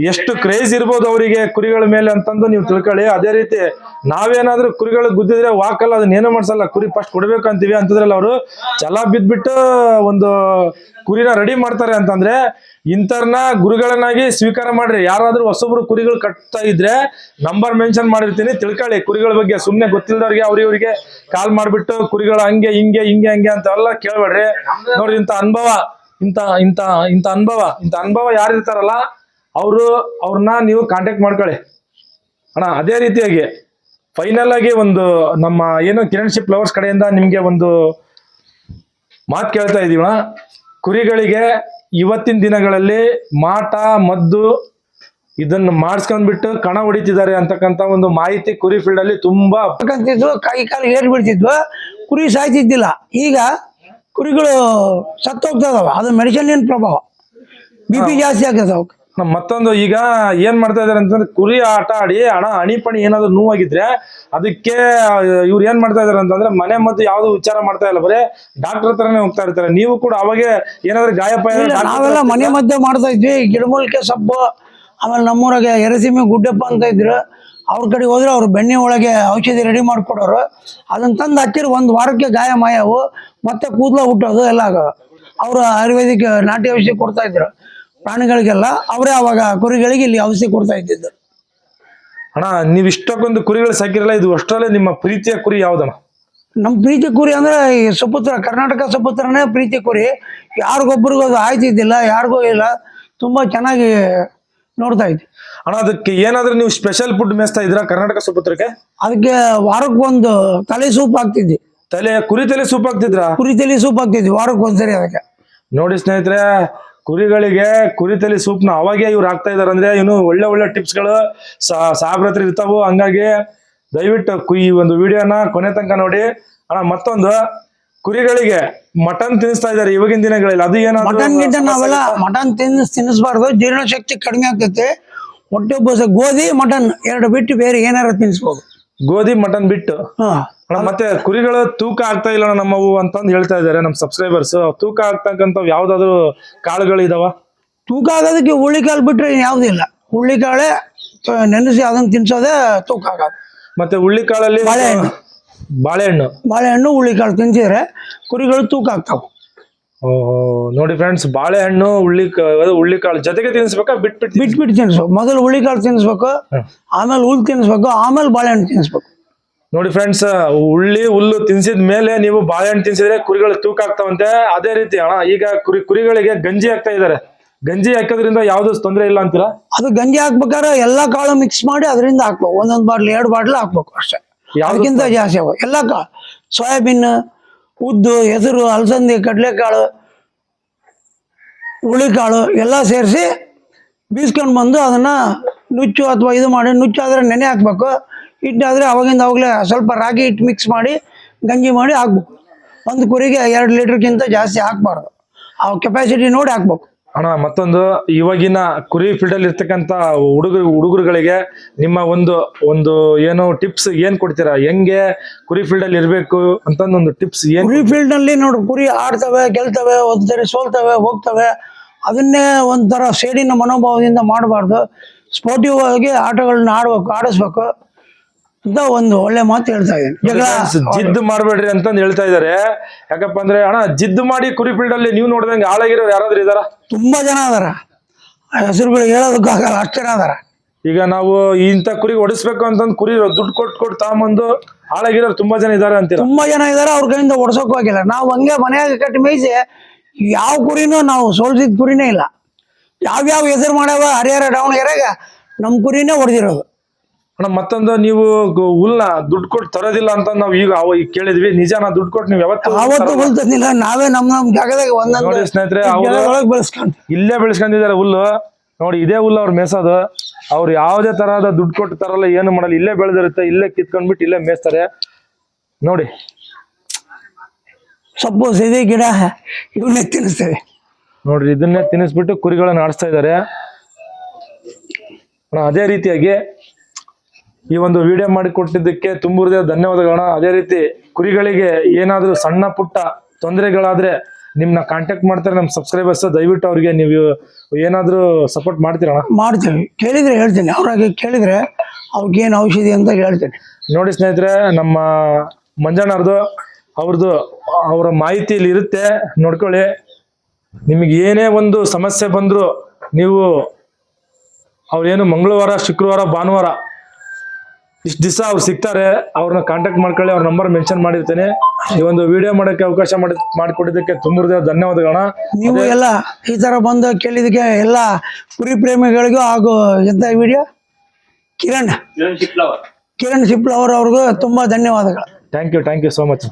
ಎಷ್ಟು ಕ್ರೇಜ್ ಇರ್ಬೋದು ಅವರಿಗೆ ಕುರಿಗಳ ಮೇಲೆ ಅಂತಂದು ನೀವು ತಿಳ್ಕೊಳ್ಳಿ. ಅದೇ ರೀತಿ ನಾವೇನಾದ್ರೂ ಕುರಿಗಳು ಗುದ್ದಿದ್ರೆ ವಾಕಲ್ಲ ಅದನ್ನ ಏನು ಮಾಡ್ಸಲ್ಲ, ಕುರಿ ಫಸ್ಟ್ ಕೊಡ್ಬೇಕು ಅಂತೀವಿ ಅಂತದ್ರಲ್ಲಿ ಅವರು ಛಲ ಬಿದ್ಬಿಟ್ಟು ಒಂದು ಕುರಿನ ರೆಡಿ ಮಾಡ್ತಾರೆ ಅಂತಂದ್ರೆ ಇಂಥರ್ನ ಗುರುಗಳನ್ನಾಗಿ ಸ್ವೀಕಾರ ಮಾಡ್ರಿ. ಯಾರಾದ್ರೂ ಹೊಸೊಬ್ರು ಕುರಿಗಳು ಕಟ್ತಾ ಇದ್ರೆ ನಂಬರ್ ಮೆನ್ಷನ್ ಮಾಡಿರ್ತೀನಿ. ತಿಳ್ಕೊಳ್ಳಿ ಕುರಿಗಳ ಬಗ್ಗೆ ಸುಮ್ನೆ ಗೊತ್ತಿಲ್ಲದವ್ರಿಗೆ ಅವ್ರ ಕಾಲ್ ಮಾಡ್ಬಿಟ್ಟು ಕುರಿಗಳು ಹಂಗೆ, ಹಿಂಗೆ ಹಿಂಗೆ, ಹಂಗೆ ಅಂತ ಎಲ್ಲ ಕೇಳ್ಬೇಡ್ರಿ. ನೋಡ್ರಿ ಇಂಥ ಅನುಭವ, ಇಂಥ ಇಂಥ ಇಂಥ ಅನುಭವ ಇಂಥ ಅನುಭವ ಯಾರು ಇರ್ತಾರಲ್ಲ ಅವರು ಅವ್ರನ್ನ ನೀವು ಕಾಂಟ್ಯಾಕ್ಟ್ ಮಾಡ್ಕೊಳ್ಳಿ. ಅಣ್ಣ, ಅದೇ ರೀತಿಯಾಗಿ ಫೈನಲ್ ಆಗಿ ಒಂದು ನಮ್ಮ ಏನು ಕಿರಣ್ಶಿಪ್ ಲವರ್ಸ್ ಕಡೆಯಿಂದ ನಿಮಗೆ ಒಂದು ಮಾತು ಕೇಳ್ತಾ ಇದೀವ ಕುರಿಗಳಿಗೆ ಇವತ್ತಿನ ದಿನಗಳಲ್ಲಿ ಮಾಟ, ಮದ್ದು ಇದನ್ನು ಮಾಡಿಸ್ಕೊಂಡ್ಬಿಟ್ಟು ಕಣ ಹೊಡಿತಿದ್ದಾರೆ ಅಂತಕ್ಕಂಥ ಒಂದು ಮಾಹಿತಿ ಕುರಿ ಫೀಲ್ಡ್ ಅಲ್ಲಿ ತುಂಬಾ ಕೈ ಕಾಲು ಏರ್ ಬಿಡ್ತಿದ್ವು ಕುರಿ ಸಾಯ್ತಿದ್ದಿಲ್ಲ. ಈಗ ಕುರಿಗಳು ಸತ್ತೋಗ್ತಾ ಇದಾವೆ. ಅದು ಮೆಡಿಸಿನ್ ಪ್ರಭಾವ. ಬಿ ಪಿ ಜಾಸ್ತಿ ಆಗ್ತದೆ ಮತ್ತೊಂದು ಈಗ ಏನ್ ಮಾಡ್ತಾ ಇದಾರೆ ಅಂತಂದ್ರೆ ಕುರಿ ಆಟ ಆಡಿ ಹಣ ಅಣಿಪಣಿ ಏನಾದ್ರು ನೋವಾಗಿದ್ರೆ ಅದಕ್ಕೆ ಇವ್ರು ಏನ್ ಮಾಡ್ತಾ ಇದಾರೆ ಅಂತಂದ್ರೆ ಮನೆ ಮದ್ದು ಯಾವ್ದು ವಿಚಾರ ಮಾಡ್ತಾ ಇಲ್ಲ ಬರೀ ಡಾಕ್ಟರ್ ಹತ್ರನೇ ಹೋಗ್ತಾ ಇರ್ತಾರೆ. ನೀವು ಕೂಡ ಅವಾಗೆ ಏನಾದ್ರು ಗಾಯಪಾಯ ಇಲ್ಲ, ನಾವೆಲ್ಲ ಮನೆ ಮದ್ದೆ ಮಾಡ್ತಾ ಇದ್ವಿ. ಗಿಡಮೂಲಿಕೆ ಸೊಪ್ಪು ಆಮೇಲೆ ನಮ್ಮೂರಾಗೆ ಎರಸಿಮೆ ಗುಡ್ಡಪ್ಪ ಅಂತ ಇದ್ರು. ಅವ್ರ ಕಡೆ ಹೋದ್ರೆ ಅವ್ರು ಬೆಣ್ಣೆ ಒಳಗೆ ಔಷಧಿ ರೆಡಿ ಮಾಡ್ಕೊಡೋರು. ಅದನ್ನ ತಂದು ಹಚ್ಚಿರ್. ಒಂದ್ ವಾರಕ್ಕೆ ಗಾಯ ಮಾಯವು ಮತ್ತೆ ಕೂದಲ ಹುಟ್ಟೋದು ಎಲ್ಲ ಆಗೋದು. ಅವರು ಆಯುರ್ವೇದಿಕ್ ನಾಟಿ ಔಷಧಿ ಕೊಡ್ತಾ ಇದ್ರು. ಪ್ರಾಣಿಗಳಿಗೆಲ್ಲ ಅವರೇ ಅವಾಗ ಕುರಿಗಳಿಗೆ ಇಲ್ಲಿ ಔಷಧಿ ಕೊಡ್ತಾ ಇದ್ದಿದ್ದು ಅಣ್ಣ ನೀವು ಇಷ್ಟಕ್ಕೊಂದು ಕುರಿಗಳು ಸಾಕಿರಲ್ಲ ಇದು ಅಷ್ಟರಲ್ಲೇ ನಿಮ್ಮ ಪ್ರೀತಿಯ ಕುರಿ ಯಾವ್ದಣ್ಣ? ನಮ್ಮ ಪ್ರೀತಿ ಕುರಿ ಅಂದ್ರೆ ಈ ಸುಪುತ್ರ ಕರ್ನಾಟಕ ಸುಪುತ್ರನೇ ಪ್ರೀತಿ ಕುರಿ. ಯಾರಿಗೊಬ್ಬರಿಗೂ ಅದು ಆಯ್ತಿದ್ದಿಲ್ಲ ಯಾರಿಗೂ ಇಲ್ಲ ತುಂಬಾ ಚೆನ್ನಾಗಿ ನೋಡ್ತಾ ಇದ್ವಿ. ಅಣ್ಣ ಅದಕ್ಕೆ ಏನಾದ್ರೂ ನೀವು ಸ್ಪೆಷಲ್ ಫುಡ್ ಮೇಸ್ತಾ ಇದ್ರ ಕರ್ನಾಟಕ ಸುಪುತ್ರಕ್ಕೆ? ಅದಕ್ಕೆ ವಾರಕ್ಕೆ ಒಂದು ತಲೆ ಸೂಪ್ ಹಾಕ್ತಿದ್ವಿ. ತಲೆ ಕುರಿ ತಲೆ ಸೂಪ್ ಹಾಕ್ತಿದ್ರ? ಕುರಿ ತಲೆ ಸೂಪ್ ಹಾಕ್ತಿದ್ವಿ ವಾರಕ್ಕೆ ಒಂದ್ಸರಿ ಅದಕ್ಕೆ. ನೋಡಿ ಸ್ನೇಹಿತರೆ ಕುರಿಗಳಿಗೆ ಕುರಿ ತಲೆ ಸೂಪ್ನ ಅವಾಗೆ ಇವ್ರು ಹಾಕ್ತಾ ಇದಾರೆ ಅಂದ್ರೆ ಇನ್ನು ಒಳ್ಳೆ ಒಳ್ಳೆ ಟಿಪ್ಸ್ಗಳು ಹತ್ರ ಇರ್ತಾವು. ಹಂಗಾಗಿ ದಯವಿಟ್ಟು ಈ ಒಂದು ವಿಡಿಯೋನ ಕೊನೆ ತನಕ ನೋಡಿ. ಅಣ್ಣ ಮತ್ತೊಂದು. ಕುರಿಗಳಿಗೆ ಮಟನ್ ತಿನ್ನಿಸ್ತಾ ಇದಾರೆ ಇವಾಗಿನ ದಿನಗಳಲ್ಲಿ. ಅದು ಏನೋ ಮಟನ್ ಗಿಟನ್ ನಾವೆಲ್ಲ ಮಟನ್ ತಿನ್ನಿಸ್ ತಿನ್ನಿಸ್ಬಾರ್ದು. ಜೀರ್ಣಶಕ್ತಿ ಕಡಿಮೆ ಆಗ್ತೈತೆ. ಹೊಟ್ಟೆ ಗೋಧಿ ಮಟನ್. ಎರಡು ಬಿಟ್ಟು ಬೇರೆ ಏನಾರು ತಿನ್ನಿಸ್ಬೋದು. ಗೋಧಿ ಮಟನ್ ಬಿಟ್ಟು. ಅಣ್ಣ ಮತ್ತೆ ಕುರಿಗಳ ತೂಕ ಆಗ್ತಾ ಇಲ್ಲ ನಮ್ಮವು ಅಂತಂದು ಹೇಳ್ತಾ ಇದ್ದಾರೆ ನಮ್ಮ ಸಬ್ಸ್ಕ್ರೈಬರ್ಸ್ ತೂಕ ಆಗ್ತಕ್ಕಂಥವು ಯಾವ್ದಾದ್ರು ಕಾಳುಗಳು ಇದಾವ? ತೂಕ ಆಗೋದಕ್ಕೆ ಹುಳ್ಳಿಕಾಳು ಬಿಟ್ರೆ ಯಾವುದಿಲ್ಲ ಹುಳ್ಳಿಕಾಳೆ ಕಾಳೆ ನೆನೆಸಿ ಅದನ್ನ ತಿನ್ಸೋದೇ ತೂಕ ಆಗೋದು. ಮತ್ತೆ ಹುಳ್ಳಿ ಕಾಳಲ್ಲಿ ಬಾಳೆಹಣ್ಣು. ಬಾಳೆಹಣ್ಣು. ಬಾಳೆಹಣ್ಣು ಹುಳ್ಳಿಕಾಳು ತಿಂತಿದ್ರೆ ಕುರಿಗಳು ತೂಕ ಆಗ್ತಾವೆ. ನೋಡಿ ಫ್ರೆಂಡ್ಸ್ ಬಾಳೆಹಣ್ಣು ಹುಳ್ಳಿ ಕಾಳು ಜೊತೆಗೆ ತಿನ್ಸ್ಬೇಕಾ ಬಿಟ್ಬಿಟ್ಟು ಬಿಟ್ಬಿಟ್ಟು ಬಿಟ್ಟು ತಿನ್ಸ್ಬೇಕು. ಮೊದಲು ಹುಳ್ಳಿಕಾಳು ತಿನ್ನಿಸ್ಬೇಕು ತಿನ್ಸ್ಬೇಕು ಆಮೇಲೆ ಹುಲ್ ತಿನ್ನಿಸ್ಬೇಕು ಆಮೇಲೆ ಬಾಳೆಹಣ್ಣು ತಿನ್ನಿಸ್ಬೇಕು ನೋಡಿ ಫ್ರೆಂಡ್ಸ್ ಹುಳ್ಳಿ ಹುಲ್ಲು ತಿನ್ಸಿದ ಮೇಲೆ ನೀವು ಬಾಳೆಹಣ್ಣು ತಿನ್ಸಿದ್ರೆ ಕುರಿಗಳು ತೂಕ ಆಗ್ತಾವಂತೆ. ಅದೇ ರೀತಿ ಅಣ್ಣ ಈಗ ಕುರಿ ಕುರಿಗಳಿಗೆ ಗಂಜಿ ಹಾಕ್ತಾ ಇದಾರೆ ಗಂಜಿ ಹಾಕೋದ್ರಿಂದ ಯಾವ್ದು ತೊಂದರೆ ಇಲ್ಲ ಅಂತೀರಾ? ಅದು ಗಂಜಿ ಹಾಕ್ಬೇಕಾದ್ರೆ ಎಲ್ಲಾ ಕಾಳು ಮಿಕ್ಸ್ ಮಾಡಿ ಅದರಿಂದ ಹಾಕ್ಬೇಕು. ಒಂದೊಂದು ಬಾಟ್ಲಿ ಎರಡು ಬಾಟ್ಲು ಹಾಕ್ಬೇಕು ಅಷ್ಟೇ. ಯಾವ್ದಕ್ಕಿಂತ ಜಾಸ್ತಿ ಆಗ್ಬೇಕು. ಎಲ್ಲ ಕಾಳು ಸೋಯಾಬೀನ್ ಉದ್ದು, ಹೆಸರು, ಅಲಸಂದಿ, ಕಡಲೆಕಾಳು ಹುಳಿಕಾಳು ಎಲ್ಲ ಸೇರಿಸಿ ಬೀಸ್ಕೊಂಡು ಬಂದು ಅದನ್ನು ನುಚ್ಚು ಅಥವಾ ಇದು ಮಾಡಿ, ನುಚ್ಚಾದರೆ ನೆನೆ ಹಾಕ್ಬೇಕು. ಹಿಟ್ಟಾದರೆ ಅವಾಗಿಂದ ಅವಾಗಲೇ ಸ್ವಲ್ಪ ರಾಗಿ ಹಿಟ್ಟು ಮಿಕ್ಸ್ ಮಾಡಿ, ಗಂಜಿ ಮಾಡಿ ಹಾಕ್ಬೇಕು. ಒಂದು ಕುರಿಗೆ ಎರಡು ಲೀಟ್ರ್ಗಿಂತ ಜಾಸ್ತಿ ಹಾಕ್ಬಾರ್ದು. ಆ ಕೆಪಾಸಿಟಿ ನೋಡಿ ಹಾಕ್ಬೇಕು. ಅಣ್ಣ ಮತ್ತೊಂದು ಇವಾಗಿನ ಕುರಿ ಫೀಲ್ಡ್ ಅಲ್ಲಿ ಇರ್ತಕ್ಕಂತ ಹುಡುಗರು ಹುಡುಗರುಗಳಿಗೆ ನಿಮ್ಮ ಒಂದು ಒಂದು ಏನು ಟಿಪ್ಸ್ ಏನ್ ಕೊಡ್ತೀರಾ? ಹೆಂಗೆ ಕುರಿ ಫೀಲ್ಡ್ ಅಲ್ಲಿ ಇರ್ಬೇಕು ಅಂತ ಒಂದು ಟಿಪ್ಸ್ ಏನ್ ಕುರಿ ಫೀಲ್ಡ್ನಲ್ಲಿ ನೋಡು ಕುರಿ ಆಡ್ತವೆ ಗೆಲ್ತವೆ ಒಂದ್ಸರಿ ಸೋಲ್ತವೆ ಹೋಗ್ತವೆ ಅದನ್ನೇ ಒಂಥರ ಸೇಡಿನ ಮನೋಭಾವದಿಂದ ಮಾಡಬಾರ್ದು. ಸ್ಪೋರ್ಟಿವ್ ಆಗಿ ಆಟಗಳನ್ನ ಆಡ್ಬೇಕು ಆಡಿಸ್ಬೇಕು. ಅಂತ ಒಂದು ಒಳ್ಳೆ ಮಾತು ಹೇಳ್ತಾ ಇದ್ದೀನಿ. ಜಗಳ ಜಿದ್ದು ಮಾಡ್ಬೇಡ್ರಿ ಅಂತಂದು ಹೇಳ್ತಾ ಇದಾರೆ. ಯಾಕಪ್ಪ ಅಂದ್ರೆ ಅಣ್ಣ ಜಿದ್ದು ಮಾಡಿ ಕುರಿ ಫೀಲ್ಡ್ ಅಲ್ಲಿ ನೀವು ನೋಡಿದಂಗೆ ಹಾಳಾಗಿರೋರು ಯಾರಾದ್ರೂ ಇದಾರ ತುಂಬಾ ಜನ ಅದಾರ. ಹೆಸರು ಹೆಸರುಗಳು ಹೇಳೋದಕ್ಕಾಗಲ್ಲ ಅಷ್ಟು ಜನ ಅದಾರ. ಈಗ ನಾವು ಇಂಥ ಕುರಿ ಹೊಡಿಸ್ಬೇಕು ಅಂತಂದು ಕುರಿ ದುಡ್ಡು ಕೊಟ್ಟು ಕೊಟ್ಟು ತಗೊಂಬಂದು ಹಾಳಾಗಿರೋರು ತುಂಬಾ ಜನ ಇದಾರೆ ಅಂತೀರ? ತುಂಬಾ ಜನ ಇದಾರೆ ಅವ್ರ ಕೈಯಿಂದ ಓಡಿಸೋಕೆ ಹೋಗಿಲ್ಲ ನಾವು ಹಂಗೆ ಮನೆಯಾಗ ಕಟ್ಟಿ ಮೇಯಿಸಿ ಯಾವ ಕುರಿನೂ ನಾವು ಸೋಲ್ಸಿದ ಕುರಿನೇ ಇಲ್ಲ. ಯಾವ್ಯಾವ ಹೆಸರು ಮಾಡ್ಯಾವ ಹರಿಹರ ದಾವಣಗೆರೆಗ ನಮ್ಮ ಕುರಿನೇ ಹೊಡೆದಿರೋದು ಅಣ್ಣ ಮತ್ತೊಂದು ನೀವು ಹುಲ್ನ ದುಡ್ಡು ಕೊಟ್ಟು ತರೋದಿಲ್ಲ ಅಂತ ನಾವು ಈಗ ಅವ ಈಗ ಕೇಳಿದ್ವಿ. ನಿಜಾನ ದುಡ್ಡು ಕೊಟ್ಟು ನೀವು ಯಾವತ್ತು ಆವತ್ತು ಹುಲ್ ತಂದಿಲ್ಲ ನಾವೇ ನಮ್ಮ ನಮ್ಮ ಜಾಗದಾಗ ಒಂದೊಂದು ನೋಡಿ ಸ್ನೇಹಿತರೆ ಅವರು ಇಲ್ಲೇ ಬೆಳೆಸ್ಕೊಂಡಿದ್ದಾರೆ ಹುಲ್ಲು. ನೋಡಿ ಇದೇ ಹುಲ್ಲು ಅವ್ರು ಮೇಸೋದು. ಅವ್ರು ಯಾವುದೇ ತರಹದ ದುಡ್ಡು ಕೊಟ್ಟು ತರಲ್ಲ ಏನು ಮಾಡಲ್ಲ. ಇಲ್ಲೇ ಬೆಳೆದಿರುತ್ತೆ ಇಲ್ಲೇ ಕಿತ್ಕೊಂಡ್ಬಿಟ್ಟು ಇಲ್ಲೇ ಮೇಯ್ಸ್ತಾರೆ ನೋಡಿ. ಸಪೋಸ್ ಇದೇ ಗಿಡ ಇವನ್ನೇ ತಿನ್ನಿಸ್ತೇವೆ. ನೋಡ್ರಿ ಇದನ್ನೇ ತಿನ್ನಿಸ್ಬಿಟ್ಟು ಕುರಿಗಳನ್ನ ಆಡಿಸ್ತಾ ಇದ್ದಾರೆ. ಅಣ್ಣ ಅದೇ ರೀತಿಯಾಗಿ ಈ ಒಂದು ವಿಡಿಯೋ ಮಾಡಿ ಕೊಟ್ಟಿದ್ದಕ್ಕೆ ತುಂಬುವುದೇ ಧನ್ಯವಾದಗಳಣ್ಣ. ಅದೇ ರೀತಿ ಕುರಿಗಳಿಗೆ ಏನಾದರೂ ಸಣ್ಣ ಪುಟ್ಟ ತೊಂದರೆಗಳಾದರೆ ನಿಮ್ನ ಕಾಂಟ್ಯಾಕ್ಟ್ ಮಾಡ್ತಾರೆ ನಮ್ಮ ಸಬ್ಸ್ಕ್ರೈಬರ್ಸ್ ದಯವಿಟ್ಟು ಅವ್ರಿಗೆ ನೀವು ಏನಾದರೂ ಸಪೋರ್ಟ್ ಮಾಡ್ತೀರಣ್ಣ? ಮಾಡ್ತೀವಿ. ಕೇಳಿದ್ರೆ ಹೇಳ್ತೀನಿ. ಅವ್ರಾಗೆ ಕೇಳಿದ್ರೆ ಏನು ಔಷಧಿ ಅಂತ ಹೇಳ್ತೀನಿ. ನೋಡಿ ಸ್ನೇಹಿತರೆ ನಮ್ಮ ಮಂಜಣ್ಣವ್ರದ್ದು ಅವ್ರದ್ದು ಅವರ ಮಾಹಿತಿಯಲ್ಲಿ ಇರುತ್ತೆ. ನೋಡ್ಕೊಳ್ಳಿ. ನಿಮಗೆ ಏನೇ ಒಂದು ಸಮಸ್ಯೆ ಬಂದರೂ ನೀವು ಅವ್ರೇನು ಮಂಗಳವಾರ ಶುಕ್ರವಾರ ಭಾನುವಾರ ಇಷ್ಟು ದಿವಸ ಅವ್ರು ಸಿಗ್ತಾರೆ ಅವ್ರನ್ನ ಕಾಂಟ್ಯಾಕ್ಟ್ ಮಾಡ್ಕೊಳ್ಳಿ ಅವ್ರ ನಂಬರ್ ಮೆನ್ಷನ್ ಮಾಡಿರ್ತೇನೆ. ಈ ಒಂದು ವಿಡಿಯೋ ಮಾಡೋಕ್ಕೆ ಅವಕಾಶ ಮಾಡಿ ಮಾಡಿಕೊಟ್ಟಿದ್ದಕ್ಕೆ ತುಂಬ ಧನ್ಯವಾದಗಳ ನೀವು ಎಲ್ಲ ಈ ಥರ ಬಂದು ಕೇಳಿದಕ್ಕೆ ಎಲ್ಲ ಕುರಿ ಪ್ರೇಮಿಗಳಿಗೂ ಹಾಗೂ ಎಂತ ವಿಡಿಯೋ ಕಿರಣ್. ಕಿರಣ್ ಸಿಪ್ಲವರ್ ಅವ್ರಿಗೂ ತುಂಬ ಧನ್ಯವಾದಗಳು. Thank you thank you so much